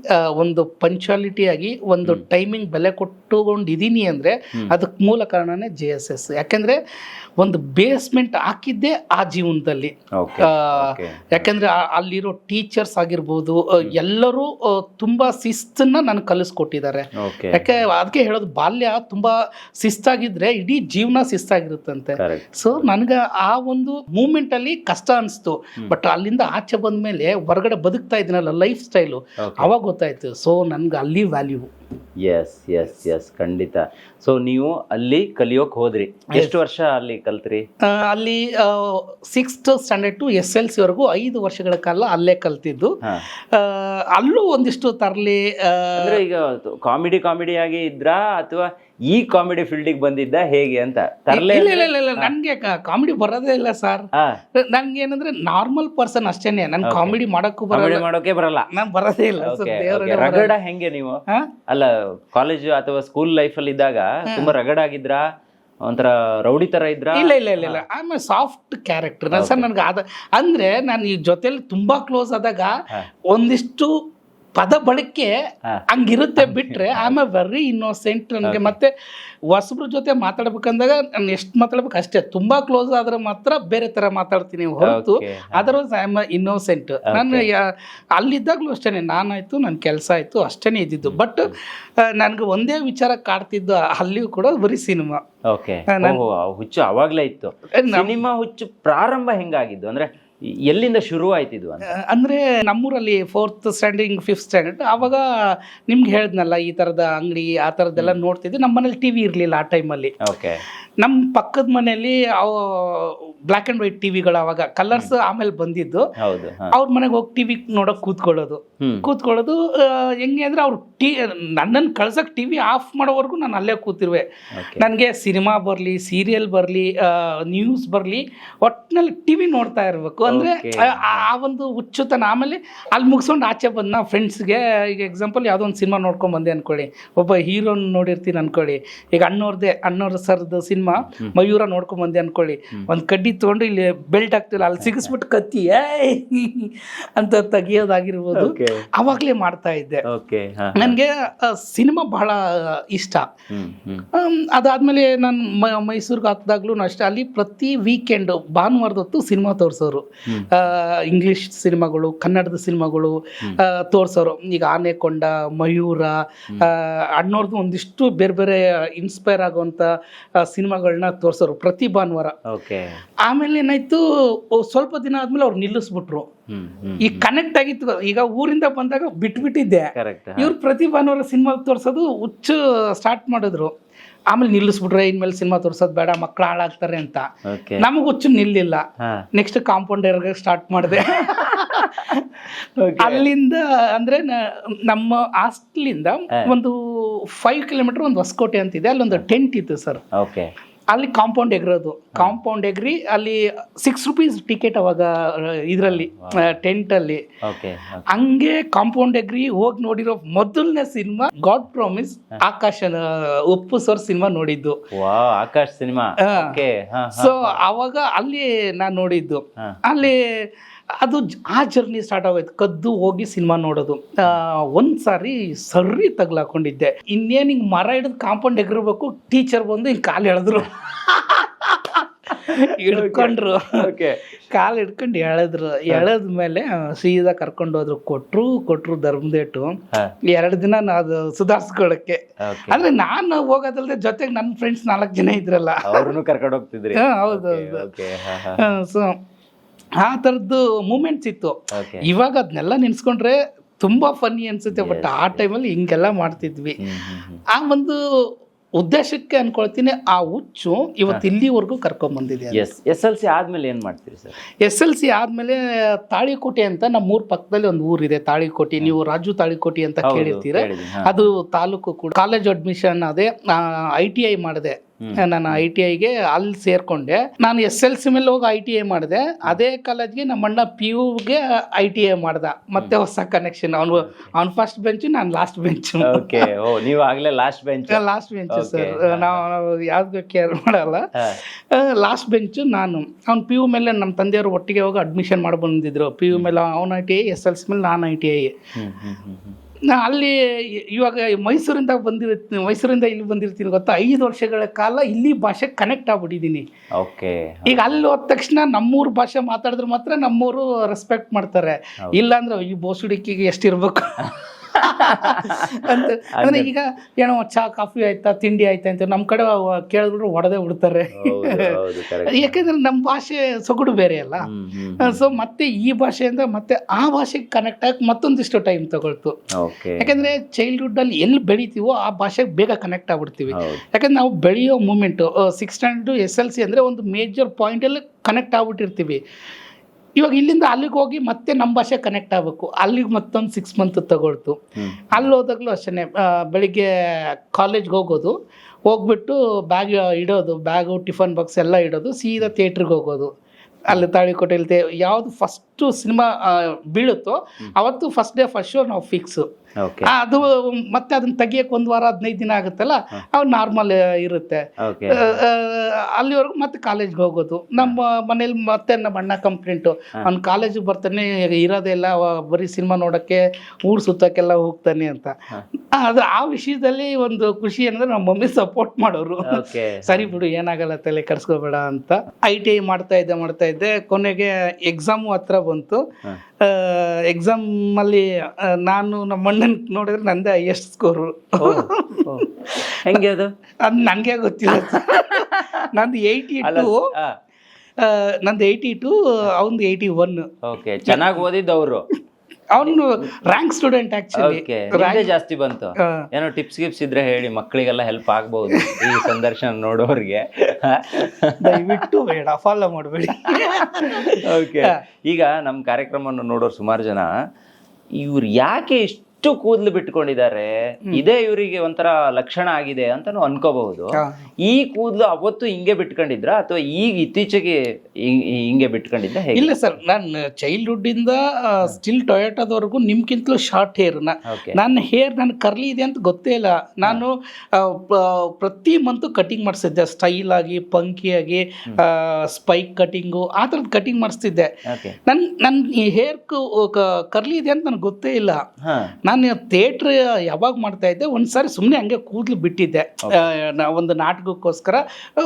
ಒಂದು ಪಂಚುಯಾಲಿಟಿ ಆಗಿ ಒಂದು ಟೈಮಿಂಗ್ ಬೆಲೆ ಕೊಟ್ಟುಕೊಂಡಿದ್ದೀನಿ ಅಂದರೆ ಅದಕ್ಕೆ ಮೂಲ ಕಾರಣನೇ ಜೆ ಎಸ್ ಎಸ್ ಯಾಕೆಂದರೆ ಒಂದು ಬೇಸ್ಮೆಂಟ್ ಹಾಕಿದ್ದೆ ಆ ಜೀವನದಲ್ಲಿ. ಓಕೆ ಅಲ್ಲಿರೋ ಟೀಚರ್ಸ್ ಆಗಿರ್ಬೋದು ಎಲ್ಲರೂ ತುಂಬಾ ಶಿಸ್ತನ್ನ ನನಗೆ ಕಲಿಸ್ಕೊಟ್ಟಿದ್ದಾರೆ. ಓಕೆ ಯಾಕೆ ಅದಕ್ಕೆ ಹೇಳೋದು ಬಾಲ್ಯ ತುಂಬಾ ಶಿಸ್ತಾಗಿದ್ರೆ ಇಡೀ ಜೀವನ ಶಿಸ್ತಾಗಿರುತ್ತಂತೆ. ಸೊ ನನಗೆ ಆ ಒಂದು ಮೂಮೆಂಟ್ ಅಲ್ಲಿ ಕಷ್ಟ ಅನಿಸ್ತು. ಬಟ್ ಅಲ್ಲಿಂದ ಆಚೆ ಬಂದ್ಮೇಲೆ ಹೊರಗಡೆ ಬದುಕ್ತಾ ಇದ್ದೀನಲ್ಲ ಲೈಫ್ ಸ್ಟೈಲು. ಅವಾಗ ಗೊತ್ತಾಯ್ತು. ಸೊ ನನ್ಗೆ ಅಲ್ಲಿ ವ್ಯಾಲ್ಯೂ ಎಸ್ ಎಸ್ ಎಸ್ ಖಂಡಿತ. ಸೊ ನೀವು ಅಲ್ಲಿ ಕಲಿಯೋಕ್ ಹೋದ್ರಿ. ಎಷ್ಟು ವರ್ಷ ಅಲ್ಲಿ ಕಲ್ತ್ರಿ? ಅಲ್ಲಿ sixth standard to S L ಸಿವರೆಗೂ ಐದು ವರ್ಷಗಳ ಕಾಲ ಅಲ್ಲೇ ಕಲ್ತಿದ್ದು. ಹಾ. ಆ, ಅಲ್ಲೂ ಒಂದಿಷ್ಟು ತರಲಿ ಅಂದ್ರೆ ಈಗ ಕಾಮಿಡಿ ಕಾಮಿಡಿಯಾಗಿ ಆಗಿ ಇದ್ರಾ ಅಥವಾ ಈ ಕಾಮಿಡಿ ಫೀಲ್ಡಿಗೆ ಬಂದಿದ್ದ ಹೇಗೆ ಅಂತ? ನನ್ಗೆ ಇಲ್ಲ ಇಲ್ಲ ಇಲ್ಲ ಇಲ್ಲ ನನಗೆ ಕಾಮಿಡಿ ಬರೋದೇ ಇಲ್ಲ ಸರ್ ಹಾ. ನನ್ಗೆ ಏನಂದ್ರೆ ನಾರ್ಮಲ್ ಪರ್ಸನ್ ಅಷ್ಟೇನೆ. ನನ್ ಕಾಮಿಡಿ ಮಾಡಕ್ಕೂ ಕಾಮಿಡಿ ಮಾಡೋಕೆ ಬರಲ್ಲ. ನಾನು ಬರೋದೇ ಇಲ್ಲ ಸರ್ ರಗಡ ಹೆಂಗೆ ನೀವು? ಹಾ? ಅಲ್ಲ ಕಾಲೇಜು ಅಥವಾ ಸ್ಕೂಲ್ ಲೈಫ್ ಅಲ್ಲಿ ಇದ್ದಾಗ ತುಂಬಾ ರಗಡ ಆಗಿದ್ರಾ? ಒಂಥರ ರೌಡಿ ತರ ಇದ್ರ? ಇಲ್ಲ ಇಲ್ಲ ಇಲ್ಲ ಇಲ್ಲ. I am soft character sir ನನ್ಗೆ ಅದ ಅಂದ್ರೆ ನಾನು ಈ ಜೊತೆಲಿ ತುಂಬಾ ಕ್ಲೋಸ್ ಆದಾಗ ಒಂದಿಷ್ಟು ಪದ ಬಳಕೆ ಹಂಗಿರುತ್ತೆ ಬಿಟ್ರೆ I am a very innocent ನನಗೆ ಮತ್ತೆ ಹೊಸಬ್ರ ಜೊತೆ ಮಾತಾಡ್ಬೇಕಂದಾಗ ನಾನು ಎಷ್ಟು ಮಾತಾಡ್ಬೇಕು ಅಷ್ಟೇ ತುಂಬಾ ಕ್ಲೋಸ್ ಆದ್ರೆ ಮಾತ್ರ ಬೇರೆ ತರ ಮಾತಾಡ್ತೀನಿ ಹೊರತು. ಅದರ್ವೈಸ್ ಐ ಆಮ್ ಇನ್ನೋಸೆಂಟ್ ನಾನು ಅಲ್ಲಿದ್ದಾಗಲೂ ಅಷ್ಟೇ ನಾನಾಯ್ತು ನನ್ನ ಕೆಲಸ ಆಯ್ತು ಅಷ್ಟೇ ಇದ್ದಿದ್ದು. ಬಟ್ ನನಗೆ ಒಂದೇ ವಿಚಾರ ಕಾಡ್ತಿದ್ದು ಅಲ್ಲಿಯೂ ಕೂಡ ಬರೀ ಸಿನಿಮಾ. ಓಕೆ ಹುಚ್ಚು ಅವಾಗ್ಲೇ ಇತ್ತು. ಸಿನಿಮಾ ಹುಚ್ಚು ಪ್ರಾರಂಭ ಹೆಂಗಾಗಿದ್ದು? ಅಂದ್ರೆ ಎಲ್ಲಿಂದ ಶುರು ಆಯ್ತಿದ್ವು ಅಂತ? ಅಂದರೆ ನಮ್ಮೂರಲ್ಲಿ ಫೋರ್ತ್ ಸ್ಟ್ಯಾಂಡಿಂಗ್ ಫಿಫ್ತ್ ಸ್ಟ್ಯಾಂಡರ್ಡ್ ಆವಾಗ ನಿಮ್ಗೆ ಹೇಳಿದ್ನಲ್ಲ ಈ ಥರದ ಅಂಗಡಿ ಆ ಥರದ್ದೆಲ್ಲ ನೋಡ್ತಿದ್ವಿ ನಮ್ಮ ಮನೇಲಿ ಟಿ ವಿ ಇರಲಿಲ್ಲ ಆ ಟೈಮಲ್ಲಿ ಓಕೆ ನಮ್ಮ ಪಕ್ಕದ ಮನೆಯಲ್ಲಿ ಅವು ಬ್ಲ್ಯಾಕ್ ಅಂಡ್ ವೈಟ್ ಟಿವಿಗಳು ಅವಾಗ ಕಲರ್ಸ್ ಆಮೇಲೆ ಬಂದಿದ್ದು. ಅವ್ರ ಮನೆಗೆ ಹೋಗಿ ಟಿವಿ ನೋಡಕ್ ಕೂತ್ಕೊಳ್ಳೋದು. ಕೂತ್ಕೊಳ್ಳೋದು ಹೆಂಗೆ ಅಂದ್ರೆ ಅವ್ರು ಟಿ ನನ್ನನ್ನು ಕಳ್ಸಕ್ ಟಿವಿ ಆಫ್ ಮಾಡೋವರೆಗೂ ನಾನು ಅಲ್ಲೇ ಕೂತಿರುವೆ. ನನಗೆ ಸಿನಿಮಾ ಬರಲಿ ಸೀರಿಯಲ್ ಬರಲಿ ನ್ಯೂಸ್ ಬರಲಿ ಒಟ್ಟಿನಲ್ಲಿ ಟಿವಿ ನೋಡ್ತಾ ಇರಬೇಕು. ಅಂದರೆ ಆ ಒಂದು ಹುಚ್ಚುತನ. ಆಮೇಲೆ ಅಲ್ಲಿ ಮುಗಿಸ್ಕೊಂಡು ಆಚೆ ಬಂದ ಫ್ರೆಂಡ್ಸ್ಗೆ ಈಗ ಎಕ್ಸಾಂಪಲ್ ಯಾವುದೋ ಒಂದು ಸಿನಿಮಾ ನೋಡ್ಕೊಂಡು ಬಂದೆ ಅನ್ಕೊಳ್ಳಿ. ಒಬ್ಬ ಹೀರೋನ್ ನೋಡಿರ್ತೀನಿ ಅನ್ಕೊಳ್ಳಿ. ಈಗ ಅಣ್ಣವ್ರದ್ದೇ ಅಣ್ಣವ್ರ ಸರ್ದು ಸಿನಿಮಾ ಮಯೂರ ನೋಡ್ಕೊಂಡ್ ಬಂದೆ ಅನ್ಕೊಳ್ಳಿ. ಒಂದು ಕಡ್ಡಿ ತೊಗೊಂಡು ಇಲ್ಲಿ ಬೆಲ್ಟ್ ಆಗ್ತಿಲ್ಲ ಅಲ್ಲಿ ಸಿಗಿಸ್ಬಿಟ್ಟು ಕತ್ತಿ ಏಯ್ ಅಂತ ತೆಗಿಯೋದಾಗಿರ್ಬೋದು. ಅವಾಗ್ಲೇ ಮಾಡ್ತಾ ಇದ್ದೆ. ನನ್ಗೆ ಸಿನಿಮಾ ಬಹಳ ಇಷ್ಟ. ಅದಾದ್ಮೇಲೆ ನಾನು ಮೈಸೂರಿಗೆ ಹಾಕಿದಾಗ್ಲೂ ಅಷ್ಟೇ. ಅಲ್ಲಿ ಪ್ರತಿ ವೀಕೆಂಡ್ ಭಾನುವಾರದ ಹೊತ್ತು ಸಿನಿಮಾ ತೋರಿಸೋರು. ಇಂಗ್ಲಿಷ್ ಸಿನಿಮಾಗಳು ಕನ್ನಡದ ಸಿನಿಮಾಗಳು ತೋರಿಸೋರು. ಈಗ ಆನೆಕೊಂಡ ಮಯೂರ ಅಣ್ಣವ್ರದ್ದು ಒಂದಿಷ್ಟು ಬೇರೆ ಬೇರೆ ಇನ್ಸ್ಪೈರ್ ಆಗುವಂಥ ಸಿನಿಮಾ ಸಿನಿಮಾಗಳನ್ನ ತೋರಿಸೋರು ಪ್ರತಿ ಭಾನುವಾರ. ಆಮೇಲೆ ಏನಾಯ್ತು ಸ್ವಲ್ಪ ದಿನ ಆದ್ಮೇಲೆ ಅವ್ರು ನಿಲ್ಲಿಸ್ಬಿಟ್ರು. ಈ ಕನೆಕ್ಟ್ ಆಗಿತ್ತು. ಈಗ ಊರಿಂದ ಬಂದಾಗ ಬಿಟ್ಬಿಟ್ಟಿದ್ದೆ. ಇವ್ರು ಪ್ರತಿ ಭಾನುವಾರ ಸಿನಿಮಾ ತೋರಿಸೋದು ಹುಚ್ಚು ಸ್ಟಾರ್ಟ್ ಮಾಡಿದ್ರು. ಆಮೇಲೆ ನಿಲ್ಲಿಸ್ಬಿಟ್ರೆ ಇನ್ಮೇಲೆ ಸಿನಿಮಾ ತೋರ್ಸೋದು ಬೇಡ ಮಕ್ಳು ಹಾಳಾಗ್ತಾರೆ ಅಂತ. ನಮಗೆ ಹುಚ್ಚು ನಿಲ್ಲಿಲ್ಲ. ನೆಕ್ಸ್ಟ್ ಕಾಂಪೌಂಡರ್ಗೆ ಸ್ಟಾರ್ಟ್ ಮಾಡಿದೆ. ಅಲ್ಲಿಂದ ಅಂದ್ರೆ ನಮ್ಮ ಹಾಸ್ಟ್ಲಿಂದ ಒಂದು ಫೈವ್ ಕಿಲೋಮೀಟರ್ ಒಂದು ಹೊಸಕೋಟೆ ಅಂತಿದೆ. ಅಲ್ಲೊಂದು ಟೆಂಟ್ ಇತ್ತು ಸರ್. ಅಲ್ಲಿ ಕಾಂಪೌಂಡ್ ಎಗ್ರೋದು ಕಾಂಪೌಂಡ್ ಎಗ್ರಿ ಅಲ್ಲಿ ಸಿಕ್ಸ್ ರುಪೀಸ್ ಟಿಕೆಟ್ ಅವಾಗ ಇದರಲ್ಲಿ ಟೆಂಟಲ್ಲಿ ಓಕೆ ಹಂಗೆ ಕಾಂಪೌಂಡ್ ಎಗ್ರಿ ಹೋಗಿ ನೋಡಿರೋ ಮೊದಲನೇ ಸಿನಿಮಾ ಗಾಡ್ ಪ್ರಾಮಿಸ್ ಆಕಾಶ ಉಪ್ಪು ಸರ್ ಸಿನಿಮಾ ನೋಡಿದ್ದು. ಆಕಾಶ್ ಸಿನಿಮಾ ಸೊ ಅವಾಗ ಅಲ್ಲಿ ನಾನು ನೋಡಿದ್ದು. ಅಲ್ಲಿ ಅದು ಆ ಜರ್ನಿ ಸ್ಟಾರ್ಟ್ ಆಗೋಯ್ತು. ಕದ್ದು ಹೋಗಿ ಸಿನಿಮಾ ನೋಡೋದು. ಆ, ಒಂದ್ ಸಾರಿ ಸರ್ರಿ ತಗ್ಲಾಕೊಂಡಿದ್ದೆ. ಇನ್ನೇನು ಹಿಂಗೆ ಮರ ಹಿಡಿದು ಕಾಂಪೌಂಡ್ ಎಗ್ರಬೇಕು ಟೀಚರ್ ಬಂದು ಹಿಂಗೆ ಕಾಲು ಎಳೆದ್ರು. ಇಡ್ಕೊಂಡ್ರು [LAUGHS] ಕಾಲು ಹಿಡ್ಕೊಂಡು ಎಳೆದ್ರು. ಎಳೆದ ಮೇಲೆ ಸೀದಾ ಕರ್ಕೊಂಡು ಹೋದ್ರು. ಕೊಟ್ರು ಕೊಟ್ರು ಧರ್ಮದೇಟು. ಎರಡು ದಿನ ಅದು ಸುಧಾರಿಸ್ಕೊಳಕ್ಕೆ. ಅಂದ್ರೆ ನಾನು ಹೋಗೋದಲ್ದೆ ಜೊತೆಗೆ ನನ್ನ ಫ್ರೆಂಡ್ಸ್ ನಾಲ್ಕು ಜನ ಇದ್ರಲ್ಲ. ಅವ್ರನ್ನು ಕರ್ಕೊಂಡು ಹೋಗ್ತಿದ್ರಿ. ಹೌದೌದು. ಸೊ ಆ ಥರದ್ದು ಮೂಮೆಂಟ್ಸ್ ಇತ್ತು. ಇವಾಗ ಅದನ್ನೆಲ್ಲ ನೆನ್ಸ್ಕೊಂಡ್ರೆ ತುಂಬಾ ಫನ್ನಿ ಅನ್ಸುತ್ತೆ ಬಟ್ ಆ ಟೈಮಲ್ಲಿ ಹಿಂಗೆಲ್ಲ ಮಾಡ್ತಿದ್ವಿ. ಆ ಒಂದು ಉದ್ದೇಶಕ್ಕೆ ಅನ್ಕೊಳ್ತೀನಿ ಆ ಹುಚ್ಚು ಇವತ್ತು ಇಲ್ಲಿವರೆಗೂ ಕರ್ಕೊಂಡ್ ಎಸ್ ಎಸ್ ಎಲ್ ಸಿ ಆದ್ಮೇಲೆ ಏನು ಮಾಡ್ತೀರಿ ಸರ್? ಎಸ್ ಎಲ್ ಸಿ ಆದ್ಮೇಲೆ ತಾಳಿಕೋಟೆ ಅಂತ ನಮ್ಮ ಊರ್ ಪಕ್ಕದಲ್ಲಿ ಒಂದು ಊರಿದೆ ತಾಳಿಕೋಟೆ. ನೀವು ರಾಜು ತಾಳಿಕೋಟೆ ಅಂತ ಕೇಳಿರ್ತೀರ. ಅದು ತಾಲೂಕು ಕೂಡ. ಕಾಲೇಜ್ ಅಡ್ಮಿಷನ್ ಅದೇ ಐ ಟಿ ಐ ಮಾಡಿದೆ. ನಾನು ಐ ಟಿ ಐಗೆ ಅಲ್ಲಿ ಸೇರ್ಕೊಂಡೆ. ನಾನು ಎಸ್ ಎಲ್ ಸಿ ಮೇಲೆ ಹೋಗಿ ಐ ಟಿ ಐ ಮಾಡಿದೆ. ಅದೇ ಕಾಲೇಜ್ಗೆ ನಮ್ಮಣ್ಣ ಪಿ ಯುಗೆ ಐ ಟಿ ಐ ಮಾಡ್ದ. ಮತ್ತೆ ಹೊಸ ಕನೆಕ್ಷನ್ ಅವನು ಅವ್ನು ಫಸ್ಟ್ ಬೆಂಚ್ ನಾನು ಲಾಸ್ಟ್ ಬೆಂಚು ಓಕೆ ಓ ನೀವು ಆಗಲೇ last bench last bench. Sir ನಾವು ಯಾವ್ದು ಕೇರ್ ಮಾಡಲ್ಲ. ಲಾಸ್ಟ್ ಬೆಂಚು ನಾನು. ಅವ್ನು ಪಿ ಯು ಮೇಲೆ ನಮ್ಮ ತಂದೆಯವರು ಒಟ್ಟಿಗೆ ಹೋಗಿ ಅಡ್ಮಿಷನ್ ಮಾಡಿ ಬಂದಿದ್ರು ಪಿ ಯು ಮೇಲೆ ಅವ್ನು I T I S L C ಮೇಲೆ ನಾನು ಐ ಟಿ ಐ ನಾ ಅಲ್ಲಿ ಇವಾಗ ಮೈಸೂರಿಂದ ಬಂದಿರ್ತೀನಿ ಮೈಸೂರಿಂದ ಇಲ್ಲಿ ಬಂದಿರ್ತೀನಿ ಗೊತ್ತಾ? ಐದು ವರ್ಷಗಳ ಕಾಲ ಇಲ್ಲಿ ಭಾಷೆ ಕನೆಕ್ಟ್ ಆಗ್ಬಿಟ್ಟಿದ್ದೀನಿ ಓಕೆ. ಈಗ ಅಲ್ಲಿ ಹೋದ ತಕ್ಷಣ ನಮ್ಮೂರು ಭಾಷೆ ಮಾತಾಡಿದ್ರೆ ಮಾತ್ರ ನಮ್ಮೂರು ರೆಸ್ಪೆಕ್ಟ್ ಮಾಡ್ತಾರೆ. ಇಲ್ಲಾಂದ್ರೆ ಈ ಬೋಸುಡಿಕೆಗೆ ಎಷ್ಟಿರ್ಬೇಕು [LAUGHS] [LAUGHS] ಅಂತ. ಅಂದ್ರೆ ಈಗ ಏನೋ ಚಾ ಕಾಫಿ ಆಯ್ತಾ ತಿಂಡಿ ಆಯ್ತಾ ಅಂತ ನಮ್ಮ ಕಡೆ ಕೇಳಿದ್ರು ಹೊಡೆದೇ ಬಿಡ್ತಾರೆ. [LAUGHS] ಯಾಕಂದ್ರೆ ನಮ್ಮ ಭಾಷೆ ಸೊಗಡು ಬೇರೆ ಅಲ್ಲ. ಸೊ ಮತ್ತೆ ಈ ಭಾಷೆಯಿಂದ ಮತ್ತೆ ಆ ಭಾಷೆಗೆ ಕನೆಕ್ಟ್ ಆಗಿ ಮತ್ತೊಂದಿಷ್ಟು ಟೈಮ್ ತಗೊಳ್ತು. ಯಾಕಂದ್ರೆ ಚೈಲ್ಡ್ಹುಡ್ ಅಲ್ಲಿ ಎಲ್ಲಿ ಬೆಳಿತೀವೋ ಆ ಭಾಷೆಗೆ ಬೇಗ ಕನೆಕ್ಟ್ ಆಗ್ಬಿಡ್ತೀವಿ. ಯಾಕಂದ್ರೆ ನಾವು ಬೆಳೆಯೋ moment six standard S L C ಅಂದ್ರೆ ಒಂದು ಮೇಜರ್ ಪಾಯಿಂಟ್ ಅಲ್ಲಿ ಕನೆಕ್ಟ್ ಆಗ್ಬಿಟ್ಟಿರ್ತೀವಿ. ಇವಾಗ ಇಲ್ಲಿಂದ ಅಲ್ಲಿಗೆ ಹೋಗಿ ಮತ್ತೆ ನಮ್ಮ ಭಾಷೆ ಕನೆಕ್ಟ್ ಆಗಬೇಕು. ಅಲ್ಲಿಗೆ ಮತ್ತೊಂದು ಸಿಕ್ಸ್ ಮಂತ್ ತಗೊಳ್ತು. ಅಲ್ಲಿ ಹೋದಾಗಲೂ ಅಷ್ಟೇ ಬೆಳಿಗ್ಗೆ ಕಾಲೇಜ್ಗೆ ಹೋಗೋದು ಹೋಗ್ಬಿಟ್ಟು ಬ್ಯಾಗ್ ಇಡೋದು ಬ್ಯಾಗು ಟಿಫನ್ ಬಾಕ್ಸ್ ಎಲ್ಲ ಇಡೋದು ಸೀದಾ ಥಿಯೇಟ್ರಿಗೆ ಹೋಗೋದು. ಅಲ್ಲಿ ತಾಳಿಕೋಟೆಯಲ್ಲಿ ಯಾವುದು ಫಸ್ಟು ಸಿನಿಮಾ ಬೀಳುತ್ತೋ ಅವತ್ತು ಫಸ್ಟ್ ಡೇ ಫಸ್ಟ್ ಶೋ ನಾವು ಫಿಕ್ಸು ಅದು ಮತ್ತೆ ಅದನ್ನ ತೆಗಿಯಕ್ಕೆ ಒಂದ್ ವಾರ ಹದಿನೈದು ದಿನ ಆಗುತ್ತಲ್ಲ ಅವು ನಾರ್ಮಲ್ ಇರುತ್ತೆ. ಅಲ್ಲಿವರೆಗೂ ಮತ್ತೆ ಕಾಲೇಜ್ಗೆ ಹೋಗೋದು. ನಮ್ಮ ಮನೇಲಿ ಮತ್ತೆ ನಮ್ಮ ಅಣ್ಣ ಕಂಪ್ಲೇಂಟು ಅವ್ನು ಕಾಲೇಜಿಗೆ ಬರ್ತಾನೆ ಇರೋದೇ ಇಲ್ಲ ಬರೀ ಸಿನಿಮಾ ನೋಡಕ್ಕೆ ಊರು ಸುತ್ತಕ್ಕೆಲ್ಲ ಹೋಗ್ತಾನೆ ಅಂತ. ಅದು ಆ ವಿಷಯದಲ್ಲಿ ಒಂದು ಖುಷಿ ಏನಂದ್ರೆ ನಮ್ಮ ಮಮ್ಮಿ ಸಪೋರ್ಟ್ ಮಾಡೋರು. ಸರಿ ಬಿಡು ಏನಾಗಲ್ಲ ತಲೆ ಕರ್ಸ್ಕೋಬೇಡ ಅಂತ. ಐ ಟಿ ಐ ಮಾಡ್ತಾ ಇದ್ದೆ ಮಾಡ್ತಾ ಇದ್ದೆ. ಕೊನೆಗೆ ಎಕ್ಸಾಮು ಹತ್ರ ಬಂತು. ಎಕ್ಸಾಮಲ್ಲಿ ನಾನು ನಮ್ಮ ಅಣ್ಣನ ನೋಡಿದ್ರೆ ನಂದೇ ಹೈಯೆಸ್ಟ್ ಸ್ಕೋರು ಹೆಂಗೆ ಅದು? ಅದು ನನಗೆ ಗೊತ್ತಿಲ್ಲ. ನಂದು ಏಯ್ಟಿ ಟು ನಂದು ಏಯ್ಟಿ ಟು ಅವ್ನ್ದು ಏಯ್ಟಿ ಒನ್ ಓಕೆ ಚೆನ್ನಾಗಿ ಓದಿದ್ದು ಅವರು ಅವನು ರ್ಯಾಂಕ್ ಸ್ಟೂಡೆಂಟ್ ಆಕ್ಚುಲಿ ಓಕೆ ನಿಮ್ದೇ ಜಾಸ್ತಿ ಬಂತು. ಏನೋ ಟಿಪ್ಸ್ ಗಿಪ್ಸ್ ಇದ್ರೆ ಹೇಳಿ ಮಕ್ಕಳಿಗೆಲ್ಲ ಹೆಲ್ಪ್ ಆಗ್ಬಹುದು ಈ ಸಂದರ್ಶನ ನೋಡೋರಿಗೆ. ದಯವಿಟ್ಟು ಬೇಡ ಫಾಲೋ ಮಾಡಬೇಡಿ. ಓಕೆ ಈಗ ನಮ್ಮ ಕಾರ್ಯಕ್ರಮವನ್ನು ನೋಡೋರು ಸುಮಾರು ಜನ ಇವ್ರು ಯಾಕೆ ಇಷ್ಟು ಕೂದಲು ಬಿಟ್ಕೊಂಡಿದ್ದಾರೆ ಇದೇ ಇವರಿಗೆ ಒಂಥರ ಲಕ್ಷಣ ಆಗಿದೆ ಅಂತಾನು ಅನ್ಕೋಬಹುದು. ಈ ಕೂದಲು ಅವತ್ತು ಹಿಂಗೆ ಬಿಟ್ಕೊಂಡಿದ್ರ? ಅಥವಾ ಈಗ ಇತ್ತೀಚೆಗೆ ಹಿಂಗ್- ಬಿಟ್ಕೊಂಡಿದ್ದ ಇಲ್ಲ ಸರ್ ನಾನು ಚೈಲ್ಡ್ಹುಡ್ ಇಂದ ಸ್ಟಿಲ್ ಟೊಯೋಟಾದವರೆಗೂ ನಿಮ್ಗಿಂತಲೂ ಶಾರ್ಟ್ ಹೇರ್ ನನ್ನ ಹೇರ್ ನನ್ನ ಕರ್ಲಿ ಇದೆ ಅಂತ ಗೊತ್ತೇ ಇಲ್ಲ. ನಾನು ಪ್ರತಿ ಮಂತು ಕಟಿಂಗ್ ಮಾಡಿಸ್ತಿದ್ದೆ ಸ್ಟೈಲ್ ಆಗಿ ಪಂಕಿಯಾಗಿ ಸ್ಪೈಕ್ ಕಟಿಂಗು ಆ ಥರದ್ದು ಕಟಿಂಗ್ ಮಾಡಿಸ್ತಿದ್ದೆ. ನನ್ನ ನನ್ನ ಈ ಹೇರ್ ಕರ್ಲಿ ಇದೆ ಅಂತ ನನಗೆ ಗೊತ್ತೇ ಇಲ್ಲ. ನಾನು ನಾನು ಥಿಯೇಟ್ರ್ ಯಾವಾಗ ಮಾಡ್ತಾ ಇದ್ದೆ ಒಂದ್ಸಾರಿ ಸುಮ್ಮನೆ ಹಂಗೆ ಕೂದಲು ಬಿಟ್ಟಿದ್ದೆ. ಒಂದು ನಾ ಒಂದು ನಾಟಕಕ್ಕೋಸ್ಕರ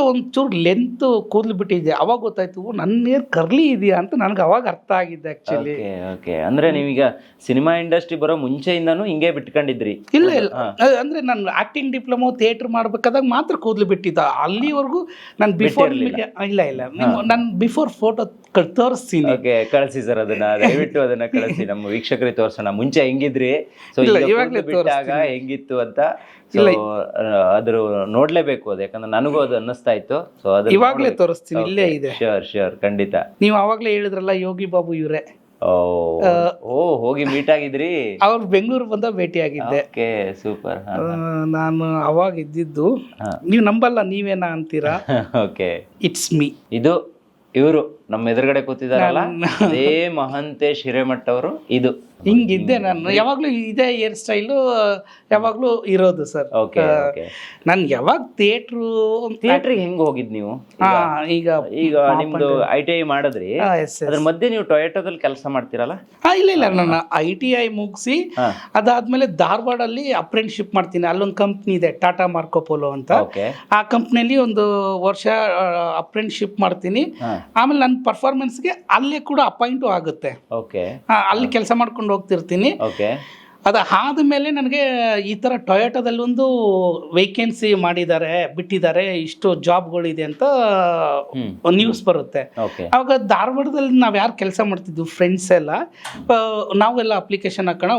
ಒಂಚೂರು ಲೆಂತ್ ಕೂದಲು ಬಿಟ್ಟಿದ್ದೆ. ಅವಾಗ ಗೊತ್ತಾಯ್ತು ನನ್ನ ಏನು ಕರ್ಲಿ ಇದೆಯಾ ಅಂತ ನನಗೆ ಅವಾಗ ಅರ್ಥ ಆಗಿದ್ದೆ ಆ್ಯಕ್ಚುಲಿ ಓಕೆ ಅಂದರೆ ನೀವೀಗ ಸಿನಿಮಾ ಇಂಡಸ್ಟ್ರಿ ಬರೋ ಮುಂಚೆಯಿಂದನೂ ಹಿಂಗೆ ಬಿಟ್ಕೊಂಡಿದ್ರಿ? ಇಲ್ಲ ಇಲ್ಲ. ಅಂದರೆ ಅಂದ್ರೆ ನಾನು ಆ್ಯಕ್ಟಿಂಗ್ ಡಿಪ್ಲೊಮಾ ಥಿಯೇಟರ್ ಮಾಡ್ಬೇಕಾದಾಗ ಮಾತ್ರ ಕೂದಲು ಬಿಟ್ಟಿದ್ದ. ಅಲ್ಲಿವರೆಗೂ ನಾನು ಬಿಫೋರ್ ಇಲ್ಲ ಇಲ್ಲ. ನಾನು ಬಿಫೋರ್ ಫೋಟೋ ತೋರಿಸ್ತೀನಿ ಓಕೆ ಕಳಿಸಿ ಸರ್ ಅದನ್ನ. ದಯವಿಟ್ಟು ಅದನ್ನ ಕಳಿಸಿ. ನಮ್ಮ ವೀಕ್ಷಕರಿಗೆ ತೋರ್ಸೋಣ. ಮುಂಚೆ ಹೆಂಗಿದ್ರಿ? ಸೊ ಇವಾಗಲೇ ಬಿಟ್ಟಾಗ ಹೆಂಗಿತ್ತು ಅಂತ? ಅದ್ರ ನೋಡ್ಲೇಬೇಕು ಅದು. ಯಾಕಂದ್ರೆ ನನಗೂ ಅದು ಅನ್ನಿಸ್ತಾ ಇತ್ತು. ಸೊ ಅದು ಇವಾಗ್ಲೇ ತೋರಿಸ್ತೀನಿ ಇಲ್ಲೇ ಇದೆ. ಶೋರ್ ಶೋರ್ ಖಂಡಿತ. ನೀವು ಅವಾಗಲೇ ಹೇಳಿದ್ರಲ್ಲ ಯೋಗಿ ಬಾಬು ಇವರೇ. ಓ ಓ ಹೋಗಿ ಮೀಟ್ ಆಗಿದ್ರಿ? ಅವ್ರು ಬೆಂಗಳೂರು ಬಂದ ಭೇಟಿಯಾಗಿದ್ದೆ ಓಕೆ ಸೂಪರ್ ನಾನು ಅವಾಗ ಇದ್ದಿದ್ದು. ನೀವು ನಂಬಲ್ಲ ನೀವೇನಾ ಅಂತೀರಾ? ಓಕೆ ಇಟ್ಸ್ ಮೀ ಇದು ಇವರು ನಮ್ಮ ಎದುರುಗಡೆ ಕೂತಿದಾರಲ್ಲ? ಅದೇ ಮಹಂತೇಶ್ ಹಿರೇಮಠ್ ಅವರು ಇದು. ಹಿಂಗಿದ್ದೆ ನಾನು. ಯಾವಾಗಲೂ ಇದೇ ಹೇರ್ ಸ್ಟೈಲು ಯಾವಾಗಲೂ ಇರೋದು ಸರ್. ಓಕೆ ನಾನು ನನ್ಗೆ ಯಾವಾಗ ಥಿಯೇಟ್ರು ಥಿಯೇಟ್ರಿಗೆ ಹೆಂಗ್ ಹೋಗಿದ್ ನೀವು? ಹಾ ಈಗ ಈಗ ನಿಮ್ದು ಐ ಟಿ ಐ ಮಾಡಿದ್ರಿ. ಅದ್ರ ಮಧ್ಯೆ ನೀವು ಟೊಯೋಟೋದಲ್ಲಿ ಕೆಲಸ ಮಾಡ್ತೀರಲ್ಲ? ಹಾ ಇಲ್ಲ ಇಲ್ಲ ನಾನು ಐ ಟಿ ಐ ಮುಗಿಸಿ ಅದಾದಮೇಲೆ ಧಾರವಾಡಲ್ಲಿ ಅಪ್ರೆಂಟಿಶಿಪ್ ಮಾಡ್ತೀನಿ. ಅಲ್ಲೊಂದು ಕಂಪ್ನಿ ಇದೆ ಟಾಟಾ ಮಾರ್ಕೋಪೋಲೋ ಅಂತ. ಆ ಕಂಪ್ನಿಯಲ್ಲಿ ಒಂದು ವರ್ಷ ಅಪ್ರೆಂಟಿಶಿಪ್ ಮಾಡ್ತೀನಿ. ಆಮೇಲೆ ನನ್ನ ಪರ್ಫಾರ್ಮೆನ್ಸ್ಗೆ ಅಲ್ಲೇ ಕೂಡ ಅಪಾಯಿಂಟು ಆಗುತ್ತೆ. ಓಕೆ ಅಲ್ಲಿ ಕೆಲಸ ಮಾಡ್ಕೊಂಡು ಹೋಗ್ತಿರ್ತೀನಿ. ಓಕೆ. ಅದು ಆದಮೇಲೆ ನನಗೆ ಈ ಥರ ಟೊಯೋಟೋದಲ್ಲಿ ಒಂದು ವೇಕೆನ್ಸಿ ಮಾಡಿದ್ದಾರೆ ಬಿಟ್ಟಿದ್ದಾರೆ ಇಷ್ಟು ಜಾಬ್ಗಳಿದೆ ಅಂತ. ನ್ಯೂಸ್ ಬರುತ್ತೆ. ಅವಾಗ ಧಾರವಾಡದಲ್ಲಿ ನಾವು ಯಾರು ಕೆಲಸ ಮಾಡ್ತಿದ್ವಿ ಫ್ರೆಂಡ್ಸ್ ಎಲ್ಲ. ನಾವೆಲ್ಲ ಅಪ್ಲಿಕೇಶನ್ ಹಾಕೋಣ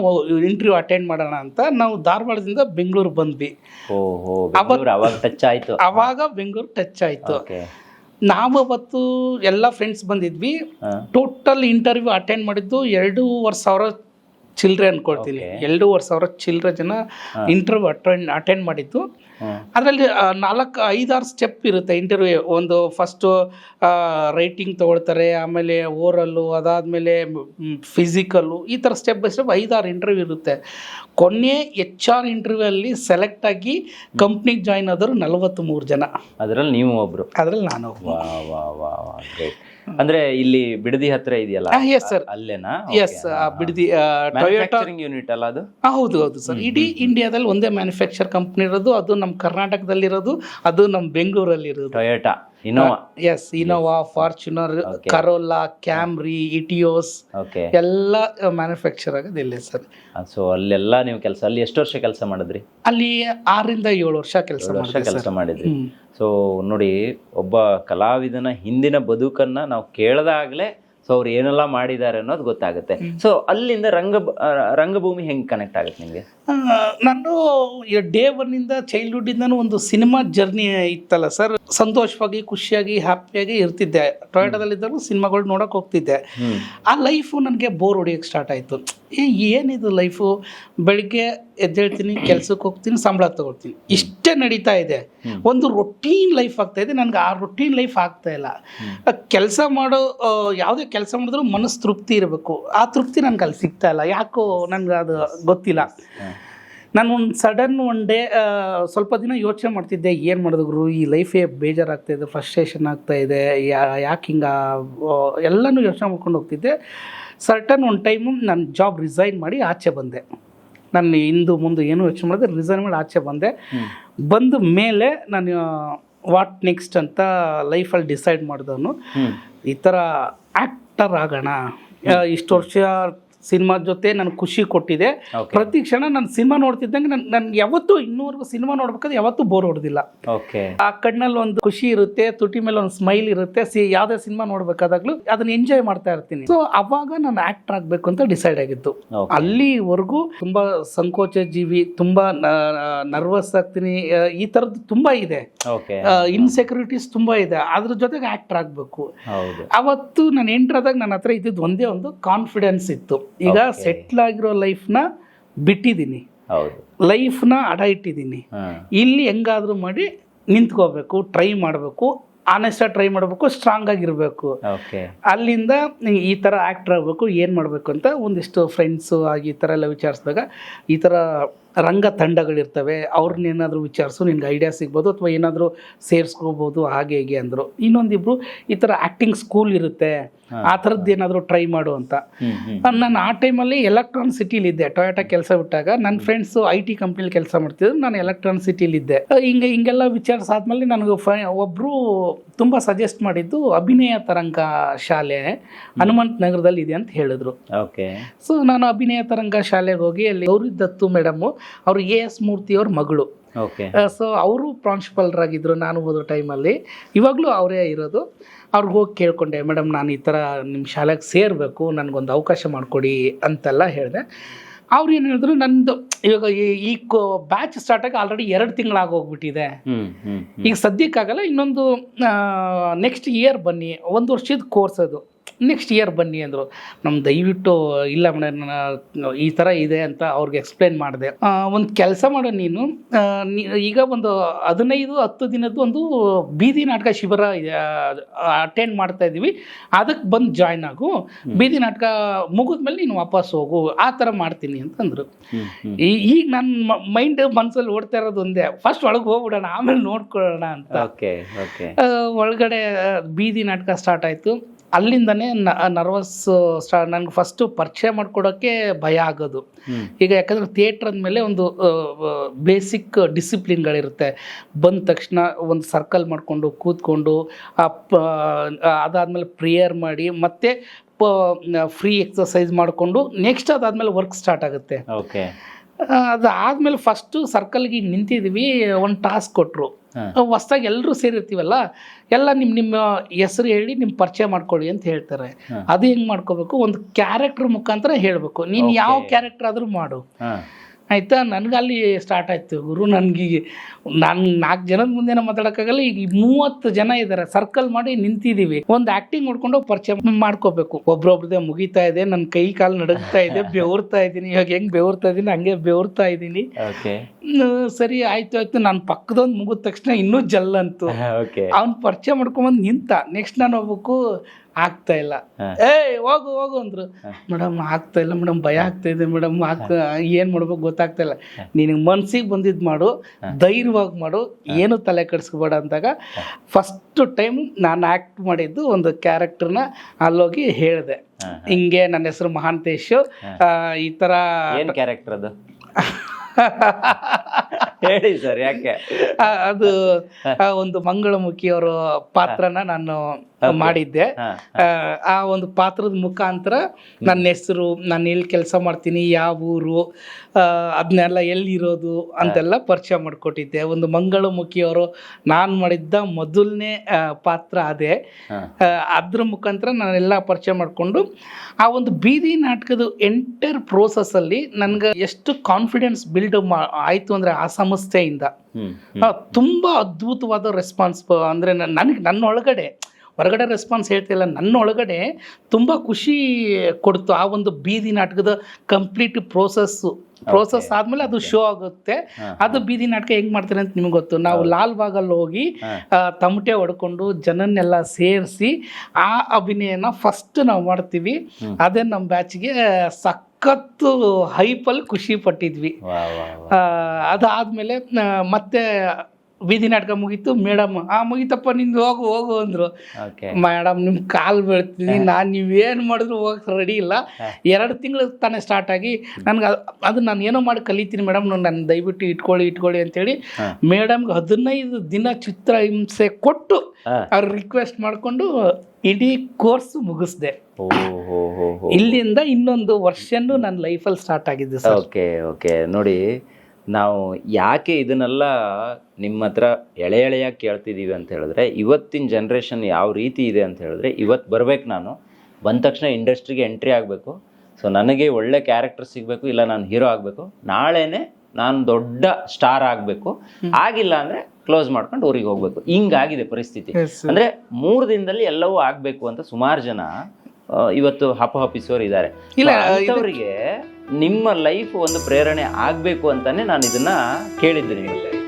ಇಂಟರ್ವ್ಯೂ ಅಟೆಂಡ್ ಮಾಡೋಣ ಅಂತ ನಾವು ಧಾರವಾಡದಿಂದ ಬೆಂಗಳೂರು ಬಂದ್ವಿ ಅವಾಗ ಟಚ್ ಆಯಿತು. ಅವಾಗ ಬೆಂಗಳೂರು ಟಚ್ ಆಯಿತು. ನಾವು ಅವತ್ತು ಎಲ್ಲ ಫ್ರೆಂಡ್ಸ್ ಬಂದಿದ್ವಿ ಟೋಟಲ್ ಇಂಟರ್ವ್ಯೂ ಅಟೆಂಡ್ ಮಾಡಿದ್ದು ಎರಡೂವರೆ ಸಾವಿರ ಚಿಲ್ಲರೆ ಅನ್ಕೊಳ್ತೀನಿ Okay. ಎರಡೂವರೆ ಸಾವಿರ ಚಿಲ್ಲರೆ ಜನ ಇಂಟರ್ವ್ಯೂ ಅಟೆಂಡ್ ಅಟೆಂಡ್ ಮಾಡಿದ್ದು. ಅದರಲ್ಲಿ ನಾಲ್ಕು ಐದಾರು ಸ್ಟೆಪ್ ಇರುತ್ತೆ ಇಂಟರ್ವ್ಯೂ ಒಂದು ಫಸ್ಟು ರೈಟಿಂಗ್ ತೊಗೊಳ್ತಾರೆ ಆಮೇಲೆ ಓರಲ್ಲು ಅದಾದಮೇಲೆ ಫಿಸಿಕಲ್ಲು ಈ ಥರ ಸ್ಟೆಪ್ ಬೈ ಸ್ಟೆಪ್ ಐದಾರು ಇಂಟರ್ವ್ಯೂ ಇರುತ್ತೆ. ಕೊನೆ ಎಚ್ ಆರ್ ಇಂಟರ್ವ್ಯೂಲ್ಲಿ ಸೆಲೆಕ್ಟ್ ಆಗಿ ಕಂಪ್ನಿಗೆ ಜಾಯ್ನ್ ಆದರು ನಲವತ್ತ್ಮೂರು ಜನ. ಅದರಲ್ಲಿ ನೀವು ಒಬ್ಬರು ಅದರಲ್ಲಿ ನಾನು. ಒಬ್ಬ. ವಾ ವಾ ವಾ ವಾ ಗ್ರೇಟ್ ಅಂದ್ರೆ ಇಲ್ಲಿ ಬಿಡದಿ ಹತ್ರ ಇದೆಯಲ್ಲ? ಎಸ್ ಸರ್ ಅಲ್ಲೇನಾ? ಎಸ್ ಬಿಡದಿ ಮ್ಯಾನುಫ್ಯಾಕ್ಚರಿಂಗ್ ಯೂನಿಟ್ ಅಲ್ಲ ಅದು? ಹೌದು ಹೌದು ಸರ್ ಇಡೀ ಇಂಡಿಯಾದಲ್ಲಿ ಒಂದೇ ಮ್ಯಾನುಫ್ಯಾಕ್ಚರ್ ಕಂಪ್ನಿ ಇರೋದು ಅದು ನಮ್ಮ ಕರ್ನಾಟಕದಲ್ಲಿರೋದು ಅದು ನಮ್ಮ ಬೆಂಗಳೂರಲ್ಲಿರೋದು. Toyota Innova yes Innova Fortuner. Corolla Camry Etios okay ಎಲ್ಲ ಮ್ಯಾನುಫ್ಯಾಕ್ಚರ್ ಆಗೋದು ಇಲ್ಲೇ ಸರ್ ಸೊ ಅಲ್ಲೆಲ್ಲ ನೀವು ಕೆಲಸ ಅಲ್ಲಿ ಎಷ್ಟು ವರ್ಷ ಕೆಲಸ ಮಾಡಿದ್ರಿ? ಅಲ್ಲಿ ಆರರಿಂದ ಏಳು ವರ್ಷ ಕೆಲಸ ವರ್ಷ ಕೆಲಸ ಮಾಡಿದ್ರಿ. ಸೊ ನೋಡಿ ಒಬ್ಬ ಕಲಾವಿದನ ಹಿಂದಿನ ಬದುಕನ್ನ ನಾವು ಕೇಳದಾಗ್ಲೇ ಸೊ ಅವ್ರು ಏನೆಲ್ಲ ಮಾಡಿದ್ದಾರೆ ಅನ್ನೋದು ಗೊತ್ತಾಗುತ್ತೆ. ಸೊ ಅಲ್ಲಿಂದ ರಂಗ ರಂಗಭೂಮಿ ಹೆಂಗೆ ಕನೆಕ್ಟ್ ಆಗುತ್ತೆ ನಿಮಗೆ? ನಾನು ಡೇ ಒನ್ನಿಂದ ಚೈಲ್ಡ್ಹುಡ್ಡಿಂದನೂ ಒಂದು ಸಿನಿಮಾ ಜರ್ನಿ ಇತ್ತಲ್ಲ ಸರ್ ಸಂತೋಷವಾಗಿ ಖುಷಿಯಾಗಿ ಹ್ಯಾಪಿಯಾಗಿ ಇರ್ತಿದ್ದೆ. ಟೊಯೋಟೋದಲ್ಲಿದ್ದಾಗ ಸಿನಿಮಾಗಳು ನೋಡೋಕೆ ಹೋಗ್ತಿದ್ದೆ. ಆ ಲೈಫು ನನಗೆ ಬೋರ್ ಹೊಡಿಯೋಕ್ಕೆ ಸ್ಟಾರ್ಟ್ ಆಯಿತು. ಏ ಏನಿದು ಲೈಫು ಬೆಳಿಗ್ಗೆ ಎದ್ದೇಳ್ತೀನಿ ಕೆಲ್ಸಕ್ಕೆ ಹೋಗ್ತೀನಿ ಸಂಬಳ ತಗೊಳ್ತೀನಿ. ಇಷ್ಟೇ ನಡೀತಾ ಇದೆ. ಒಂದು ರೊಟೀನ್ ಲೈಫ್ ಆಗ್ತಾ ಇದೆ. ನನಗೆ ಆ ರೊಟೀನ್ ಲೈಫ್ ಆಗ್ತಾ ಇಲ್ಲ. ಕೆಲಸ ಮಾಡೋ ಯಾವುದೇ ಕೆಲಸ ಮಾಡಿದ್ರು ಮನಸ್ಸು ತೃಪ್ತಿ ಇರಬೇಕು. ಆ ತೃಪ್ತಿ ನನಗೆ ಅಲ್ಲಿ ಸಿಗ್ತಾ ಇಲ್ಲ. ಯಾಕೋ ನನಗೆ ಅದು ಗೊತ್ತಿಲ್ಲ. ನಾನು ಒಂದು ಸಡನ್ ಒನ್ ಡೇ ಸ್ವಲ್ಪ ದಿನ ಯೋಚನೆ ಮಾಡ್ತಿದ್ದೆ ಏನು ಮಾಡಿದ್ರು ಗುರು? ಈ ಲೈಫೇ ಬೇಜಾರಾಗ್ತಾ ಇದೆ ಫ್ರಸ್ಟ್ರೇಷನ್ ಆಗ್ತಾ ಇದೆ ಯಾಕೆ ಹಿಂಗ ಎಲ್ಲನೂ ಯೋಚನೆ ಮಾಡ್ಕೊಂಡು ಹೋಗ್ತಿದ್ದೆ. ಸರ್ಟನ್ ಒನ್ ಟೈಮು ನಾನು ಜಾಬ್ ರಿಸೈನ್ ಮಾಡಿ ಆಚೆ ಬಂದೆ. ನಾನು ಹಿಂದೂ ಮುಂದೆ ಏನೂ ಯೋಚನೆ ಮಾಡಿದೆ ರಿಸೈನ್ ಮಾಡಿ ಆಚೆ ಬಂದೆ. ಬಂದ ಮೇಲೆ ನಾನು ವಾಟ್ ನೆಕ್ಸ್ಟ್ ಅಂತ ಲೈಫಲ್ಲಿ ಡಿಸೈಡ್ ಮಾಡಿದವನು. ಈ ಥರ ಆ್ಯಕ್ಟರ್ ಆಗೋಣ. ಇಷ್ಟು ವರ್ಷ ಸಿನಿಮಾ ಜೊತೆ ನನಗೆ ಖುಷಿ ಕೊಟ್ಟಿದೆ. ಪ್ರತಿ ಕ್ಷಣ ನಾನು ಸಿನಿಮಾ ನೋಡ್ತಿದ್ದಂಗೆ ನನ್ ನನ್ಗೆ ಯಾವತ್ತೂ ಇನ್ನೂವರೆಗೂ ಸಿನಿಮಾ ನೋಡ್ಬೇಕಾದ್ರೆ ಯಾವತ್ತೂ ಬೋರ್ ಹೊಡೆದಿಲ್ಲ. ಆ ಕಣ್ಣಲ್ಲಿ ಒಂದು ಖುಷಿ ಇರುತ್ತೆ ತುಟಿ ಮೇಲೆ ಒಂದು ಸ್ಮೈಲ್ ಇರುತ್ತೆ ಸಿ ಯಾವುದೇ ಸಿನಿಮಾ ನೋಡ್ಬೇಕಾದಾಗ್ಲೂ ಅದನ್ನ ಎಂಜಾಯ್ ಮಾಡ್ತಾ ಇರ್ತೀನಿ. ಸೊ ಅವಾಗ ನಾನು ಆಕ್ಟರ್ ಆಗಬೇಕು ಅಂತ ಡಿಸೈಡ್ ಆಗಿತ್ತು. ಅಲ್ಲಿವರೆಗೂ ತುಂಬಾ ಸಂಕೋಚ ಜೀವಿ ತುಂಬಾ ನರ್ವಸ್ ಆಗ್ತೀನಿ ಈ ತರದ್ದು ತುಂಬಾ ಇದೆ. ಇನ್ಸೆಕ್ಯೂರಿಟೀಸ್ ತುಂಬಾ ಇದೆ. ಅದ್ರ ಜೊತೆಗೆ ಆಕ್ಟರ್ ಆಗಬೇಕು. ಅವತ್ತು ನಾನು ಎಂಟ್ರಾದಾಗ ನನ್ನ ಹತ್ರ ಇದ್ದಿದ್ದು ಒಂದೇ ಒಂದು ಕಾನ್ಫಿಡೆನ್ಸ್ ಇತ್ತು. ಈಗ ಸೆಟ್ಲ್ ಆಗಿರೋ ಲೈಫ್ನ ಬಿಟ್ಟಿದ್ದೀನಿ ಲೈಫ್ನ ಅಡ ಇಟ್ಟಿದ್ದೀನಿ ಇಲ್ಲಿ ಹೆಂಗಾದ್ರೂ ಮಾಡಿ ನಿಂತ್ಕೋಬೇಕು ಟ್ರೈ ಮಾಡಬೇಕು ಆನೆಸ್ಟಾಗಿ ಟ್ರೈ ಮಾಡಬೇಕು ಸ್ಟ್ರಾಂಗ್ ಆಗಿರಬೇಕು ಅಲ್ಲಿಂದ ಈ ಥರ ಆ್ಯಕ್ಟ್ರ್ ಆಗಬೇಕು ಏನು ಮಾಡಬೇಕು ಅಂತ ಒಂದಿಷ್ಟು ಫ್ರೆಂಡ್ಸು ಆಗಿ ಈ ಥರ ಎಲ್ಲ ವಿಚಾರಿಸಿದಾಗ ಈ ಥರ ರಂಗ ತಂಡಗಳಿರ್ತವೆ ಅವ್ರನ್ನ ಏನಾದರೂ ವಿಚಾರಿಸು ನಿನ್ಗೆ ಐಡಿಯಾ ಸಿಗ್ಬೋದು ಅಥವಾ ಏನಾದರೂ ಸೇರಿಸ್ಕೋಬೋದು ಹಾಗೆ ಹೀಗೆ ಅಂದರು. ಇನ್ನೊಂದಿಬ್ರು ಈ ಥರ ಆ್ಯಕ್ಟಿಂಗ್ ಸ್ಕೂಲ್ ಇರುತ್ತೆ ಆ ಥರದ್ದು ಏನಾದರೂ ಟ್ರೈ ಮಾಡು ಅಂತ. ನಾನು ಆ ಟೈಮಲ್ಲಿ ಎಲೆಕ್ಟ್ರಾನ್ ಸಿಟಿಲಿದ್ದೆ ಟೊಯೋಟಾ ಕೆಲಸ ಬಿಟ್ಟಾಗ ನನ್ನ ಫ್ರೆಂಡ್ಸು ಐ ಟಿ ಕಂಪ್ನಿಲಿ ಕೆಲಸ ಮಾಡ್ತಿದ್ರು ನಾನು ಎಲೆಕ್ಟ್ರಾನ್ ಸಿಟಿಲಿದ್ದೆ ಹಿಂಗೆ ಹಿಂಗೆಲ್ಲ ವಿಚಾರಿಸಾದ್ಮೇಲೆ ನನಗೆ ಫೈ ಒಬ್ಬರು ತುಂಬ ಸಜೆಸ್ಟ್ ಮಾಡಿದ್ದು ಅಭಿನಯ ತರಂಗ ಶಾಲೆ ಹನುಮಂತ ನಗರದಲ್ಲಿ ಇದೆ ಅಂತ ಹೇಳಿದ್ರು. ಓಕೆ. ಸೊ ನಾನು ಅಭಿನಯ ತರಂಗ ಶಾಲೆಗೆ ಹೋಗಿ ಅಲ್ಲಿ ಗೌರಿ ದತ್ತು ಮೇಡಮ್ ಅವರು ಎ ಎಸ್ ಮೂರ್ತಿಯವ್ರ ಮಗಳು. ಓಕೆ. ಸೊ ಅವರು ಪ್ರಾಂಶುಪಾಲರಾಗಿದ್ದರು ನಾನು ಹೋದ ಟೈಮಲ್ಲಿ ಇವಾಗಲೂ ಅವರೇ ಇರೋದು. ಅವ್ರಿಗೆ ಹೋಗಿ ಕೇಳ್ಕೊಂಡೆ ಮೇಡಮ್ ನಾನು ಈ ಥರ ನಿಮ್ಮ ಶಾಲೆಗೆ ಸೇರಬೇಕು ನನಗೊಂದು ಅವಕಾಶ ಮಾಡಿಕೊಡಿ ಅಂತೆಲ್ಲ ಹೇಳಿದೆ. ಅವ್ರು ಏನು ಹೇಳಿದ್ರು ನಂದು ಇವಾಗ ಈ- ಬ್ಯಾಚ್ ಸ್ಟಾರ್ಟ್ ಆಗಿ ಆಲ್ರೆಡಿ ಎರಡು ತಿಂಗಳಾಗಿ ಹೋಗ್ಬಿಟ್ಟಿದೆ. ಹ್ಮ್ ಹ್ಮ್ ಹ್ಮ್. ಈಗ ಸದ್ಯಕ್ಕಾಗಲ್ಲ ಇನ್ನೊಂದು ನೆಕ್ಸ್ಟ್ ಇಯರ್ ಬನ್ನಿ. ಒಂದು ವರ್ಷದ ಕೋರ್ಸ್ ಅದು. ನೆಕ್ಸ್ಟ್ ಇಯರ್ ಬನ್ನಿ ಅಂದರು. ನಮ್ಮ ದಯವಿಟ್ಟು ಇಲ್ಲ ಮೇಡಮ್ ಈ ಥರ ಇದೆ ಅಂತ ಅವ್ರಿಗೆ ಎಕ್ಸ್ಪ್ಲೇನ್ ಮಾಡಿದೆ. ಒಂದು ಕೆಲಸ ಮಾಡೋ ನೀನು. ಈಗ ಒಂದು ಹದಿನೈದು ಹತ್ತು ದಿನದ್ದು ಒಂದು ಬೀದಿ ನಾಟಕ ಶಿಬಿರ ಅಟೆಂಡ್ ಮಾಡ್ತಾ ಇದ್ದೀವಿ. ಅದಕ್ಕೆ ಬಂದು ಜಾಯ್ನ್ ಆಗು. ಬೀದಿ ನಾಟಕ ಮುಗಿದ್ಮೇಲೆ ನೀನು ವಾಪಸ್ ಹೋಗು. ಆ ಥರ ಮಾಡ್ತೀನಿ ಅಂತಂದರು. ಈಗ ನನ್ನ ಮೈಂಡ್ ಮನಸ್ಸಲ್ಲಿ ಓಡ್ತಾ ಇರೋದು ಒಂದೇ. ಫಸ್ಟ್ ಒಳಗೆ ಹೋಗ್ಬಿಡೋಣ ಆಮೇಲೆ ನೋಡ್ಕೊಳ್ಳೋಣ ಅಂತ. ಓಕೆ ಓಕೆ ಆ, ಒಳಗಡೆ ಬೀದಿ ನಾಟಕ ಸ್ಟಾರ್ಟ್ ಆಯಿತು. ಅಲ್ಲಿಂದನೇ ನರ್ವಸ್ ಸ್ಟಾ ನನಗೆ ಫಸ್ಟು ಪರಿಚಯ ಮಾಡ್ಕೊಡೋಕ್ಕೆ ಭಯ ಆಗೋದು. ಈಗ ಯಾಕಂದರೆ ಥಿಯೇಟ್ರ್ ಅಂದಮೇಲೆ ಒಂದು ಬೇಸಿಕ್ ಡಿಸಿಪ್ಲಿನ್ಗಳಿರುತ್ತೆ ಬಂದ ತಕ್ಷಣ ಒಂದು ಸರ್ಕಲ್ ಮಾಡಿಕೊಂಡು ಕೂತ್ಕೊಂಡು ಆ ಪ ಅದಾದಮೇಲೆ ಪ್ರೇಯರ್ ಮಾಡಿ ಮತ್ತೆ ಫ್ರೀ ಎಕ್ಸಸೈಸ್ ಮಾಡಿಕೊಂಡು ನೆಕ್ಸ್ಟ್ ಅದಾದಮೇಲೆ ವರ್ಕ್ ಸ್ಟಾರ್ಟ್ ಆಗುತ್ತೆ. ಓಕೆ ಅದಾದಮೇಲೆ ಫಸ್ಟು ಸರ್ಕಲ್ಗೆ ಈಗ ನಿಂತಿದ್ವಿ ಒಂದು ಟಾಸ್ಕ್ ಕೊಟ್ಟರು. ಹೊಸ್ದಾಗಿ ಎಲ್ಲರೂ ಸೇರಿರ್ತೀವಲ್ಲ ಎಲ್ಲ ನಿಮ್ಮ ನಿಮ್ಮ ಹೆಸರು ಹೇಳಿ ನಿಮ್ಮ ಪರಿಚಯ ಮಾಡ್ಕೊಳ್ಳಿ ಅಂತ ಹೇಳ್ತಾರೆ. ಅದು ಹೆಂಗೆ ಮಾಡ್ಕೋಬೇಕು ಒಂದು ಕ್ಯಾರೆಕ್ಟರ್ ಮುಖಾಂತರ ಹೇಳಬೇಕು ನೀನು ಯಾವ. ಕ್ಯಾರೆಕ್ಟರ್ ಆದರೂ ಮಾಡು ಆಯಿತಾ? ನನಗೆ ಅಲ್ಲಿ ಸ್ಟಾರ್ಟ್ ಆಯಿತು. ಗುರು ನನಗೆ ನಾನು ನಾಲ್ಕು ಜನದ ಮುಂದೆ ಮಾತಾಡೋಕ್ಕಾಗಲ್ಲ ಈಗ ಮೂವತ್ತು ಜನ ಇದ್ದಾರೆ ಸರ್ಕಲ್ ಮಾಡಿ ನಿಂತಿದ್ದೀವಿ ಒಂದು ಆ್ಯಕ್ಟಿಂಗ್ ನೋಡ್ಕೊಂಡು ಪರಿಚಯ ಮಾಡ್ಕೋಬೇಕು. ಒಬ್ರೊಬ್ರದೇ ಮುಗಿತಾ ಇದೆ ನನ್ನ ಕೈ ಕಾಲು ನಡುಗ್ತಾ ಇದೆ ಬೆವರ್ತಾ ಇದ್ದೀನಿ. ಇವಾಗ ಹೆಂಗೆ ಬೆವರ್ತಾ ಇದ್ದೀನಿ ಹಂಗೆ ಬೆವರ್ತಾ ಇದ್ದೀನಿ. ಸರಿ ಆಯ್ತು ಆಯ್ತು. ನಾನು ಪಕ್ಕದೊಂದು ಮುಗಿದ ತಕ್ಷಣ ಇನ್ನೂ ಜಲ್ಲಂತು. [LAUGHS] ಓಕೆ ಅವ್ನು ಪರಿಚಯ ಮಾಡ್ಕೊಂಬಂದು ನಿಂತ. ನೆಕ್ಸ್ಟ್ ನಾನು ಹೋಗ್ಬೇಕು. ಆಗ್ತಾ ಇಲ್ಲ. ಏಯ್ ಹೋಗು ಹೋಗು ಅಂದ್ರು. ಮೇಡಮ್ ಆಗ್ತಾ ಇಲ್ಲ ಮೇಡಮ್ ಭಯ ಆಗ್ತಾ ಇದೆ ಮೇಡಮ್ ಆಗ್ತಾ ಏನ್ ಮಾಡ್ಬೇಕು ಗೊತ್ತಾಗ್ತಾ ಇಲ್ಲ. ನಿನಗೆ ಮನ್ಸಿಗೆ ಬಂದಿದ್ ಮಾಡು ಧೈರ್ಯವಾಗಿ ಮಾಡು ಏನು ತಲೆ ಕೆಡಿಸ್ಕೋಬೇಡ ಅಂದಾಗ ಫಸ್ಟ್ ಟೈಮ್ ನಾನು ಆ್ಯಕ್ಟ್ ಮಾಡಿದ್ದು ಒಂದು ಕ್ಯಾರೆಕ್ಟರ್ನ ಅಲ್ಲೋಗಿ ಹೇಳಿದೆ. ಹಿಂಗೆ ನನ್ನ ಹೆಸರು ಮಹಾಂತೇಶ್. ಈ ಥರ ಕ್ಯಾರೆಕ್ಟರ್ ಅದು? [LAUGHS] ಹೇಳಿ ಸರ್ ಯಾಕೆ? ಅದು ಒಂದು ಮಂಗಳಮುಖಿಯವರು ಪಾತ್ರನ ನಾನು ಮಾಡಿದ್ದೆ. ಆ, ಒಂದು ಪಾತ್ರದ ಮುಖಾಂತರ ನನ್ನ ಹೆಸರು ನಾನು ಎಲ್ಲಿ ಕೆಲಸ ಮಾಡ್ತೀನಿ ಯಾವ ಊರು ಅದನ್ನೆಲ್ಲ ಎಲ್ಲಿರೋದು ಅಂತೆಲ್ಲ ಪರಿಚಯ ಮಾಡಿಕೊಟ್ಟಿದ್ದೆ. ಒಂದು ಮಂಗಳಮುಖಿಯವರು ನಾನು ಮಾಡಿದ್ದ ಮೊದಲನೇ ಪಾತ್ರ ಅದೇ. ಅದ್ರ ಮುಖಾಂತರ ನಾನೆಲ್ಲ ಪರಿಚಯ ಮಾಡಿಕೊಂಡು ಆ ಒಂದು ಬೀದಿ ನಾಟಕದ ಎಂಟರ್ ಪ್ರೋಸೆಸ್ಸಲ್ಲಿ ನನಗೆ ಎಷ್ಟು ಕಾನ್ಫಿಡೆನ್ಸ್ ಬಿಲ್ಡ್ ಮಾ ಆಯಿತು ಅಂದರೆ ಆ ಸಂಸ್ಥೆಯಿಂದ ತುಂಬಾ ತುಂಬ ಅದ್ಭುತವಾದ ರೆಸ್ಪಾನ್ಸ್ ಅಂದರೆ ನನಗೆ ನನ್ನ ಒಳಗಡೆ ಹೊರಗಡೆ ರೆಸ್ಪಾನ್ಸ್ ಹೇಳ್ತಿಲ್ಲ. ನನ್ನ ಒಳಗಡೆ ತುಂಬ ಖುಷಿ ಕೊಡ್ತು ಆ ಒಂದು ಬೀದಿ ನಾಟಕದ ಕಂಪ್ಲೀಟ್ ಪ್ರೋಸೆಸ್ಸು ಪ್ರೋಸೆಸ್ ಆದಮೇಲೆ ಅದು ಶೋ ಆಗುತ್ತೆ. ಅದು ಬೀದಿ ನಾಟಕ ಹೆಂಗೆ ಮಾಡ್ತಾರೆ ಅಂತ ನಿಮ್ಗೆ ಗೊತ್ತು. ನಾವು ಲಾಲ್ ಬಾಗಲ್ಲಿ ಹೋಗಿ ತಮಟೆ ಹೊಡ್ಕೊಂಡು ಜನನ್ನೆಲ್ಲ ಸೇರಿಸಿ ಆ ಅಭಿನಯನ ಫಸ್ಟ್ ನಾವು ಮಾಡ್ತೀವಿ. ಅದೇ ನಮ್ಮ ಬ್ಯಾಚ್ಗೆ ಸಖತ್ತು ಹೈಪಲ್ಲಿ ಖುಷಿ ಪಟ್ಟಿದ್ವಿ. ಅದಾದ್ಮೇಲೆ ಮತ್ತೆ ಬೀದಿ ನಾಟಕ ಮುಗೀತು ಮೇಡಮ್ ಆ ಮುಗಿತಪ್ಪ ನಿಂದು ಹೋಗು ಹೋಗು ಅಂದ್ರು. ಮೇಡಮ್ ನಿಮ್ ಕಾಲ್ ಬೀಳ್ತೀನಿ ನಾನು ನೀವೇನು ಮಾಡಿದ್ರು ಹೋಗಕ್ ರೆಡಿ ಇಲ್ಲ. ಎರಡು ತಿಂಗಳು ತಾನೇ ಸ್ಟಾರ್ಟ್ ಆಗಿ ನನ್ಗೆ ಅದು ನಾನು ಏನೋ ಮಾಡಿ ಕಲಿತೀನಿ ಮೇಡಮ್ ನನ್ನ ದಯವಿಟ್ಟು ಇಟ್ಕೊಳ್ಳಿ ಇಟ್ಕೊಳ್ಳಿ ಅಂತೇಳಿ. ಮೇಡಮ್ಗೆ ಹದಿನೈದು ದಿನ ಚಿತ್ರ ಹಿಂಸೆ ಕೊಟ್ಟು ಅವ್ರ ರಿಕ್ವೆಸ್ಟ್ ಮಾಡಿಕೊಂಡು ಇಡೀ ಕೋರ್ಸ್ ಮುಗಿಸ್ದೆ. ಇಲ್ಲಿಂದ ಇನ್ನೊಂದು ವರ್ಷನು ನನ್ನ ಲೈಫಲ್ಲಿ ಸ್ಟಾರ್ಟ್ ಆಗಿದ್ದು ಸರ್. ಓಕೆ ಓಕೆ ನೋಡಿ ನಾವು ಯಾಕೆ ಇದನ್ನೆಲ್ಲ ನಿಮ್ಮ ಹತ್ರ ಎಳೆ ಎಳೆಯಾಗಿ ಕೇಳ್ತಿದ್ದೀವಿ ಅಂತ ಹೇಳಿದ್ರೆ ಇವತ್ತಿನ ಜನ್ರೇಷನ್ ಯಾವ ರೀತಿ ಇದೆ ಅಂತ ಹೇಳಿದ್ರೆ ಇವತ್ತು ಬರಬೇಕು ನಾನು ಬಂದ ತಕ್ಷಣ ಇಂಡಸ್ಟ್ರಿಗೆ ಎಂಟ್ರಿ ಆಗಬೇಕು. ಸೊ ನನಗೆ ಒಳ್ಳೆ ಕ್ಯಾರೆಕ್ಟರ್ ಸಿಗಬೇಕು ಇಲ್ಲ ನಾನು ಹೀರೋ ಆಗಬೇಕು. ನಾಳೆನೇ ನಾನು ದೊಡ್ಡ ಸ್ಟಾರ್ ಆಗಬೇಕು. ಆಗಿಲ್ಲ ಅಂದರೆ ಕ್ಲೋಸ್ ಮಾಡ್ಕೊಂಡು ಊರಿಗೆ ಹೋಗಬೇಕು. ಹಿಂಗಾಗಿದೆ ಪರಿಸ್ಥಿತಿ. ಅಂದರೆ ಮೂರು ದಿನದಲ್ಲಿ ಎಲ್ಲವೂ ಆಗಬೇಕು ಅಂತ ಸುಮಾರು ಜನ ಇವತ್ತು ಹಪ ಹಪ್ಪಿಸೋರು ಇದ್ದಾರೆ. ಇಲ್ಲ, ಅವರಿಗೆ ನಿಮ್ಮ ಲೈಫ್ ಒಂದು ಪ್ರೇರಣೆ ಆಗಬೇಕು ಅಂತಲೇ ನಾನು ಇದನ್ನು ಕೇಳಿದ್ದೀನಿ ನಿಮ್ಮಲ್ಲಿ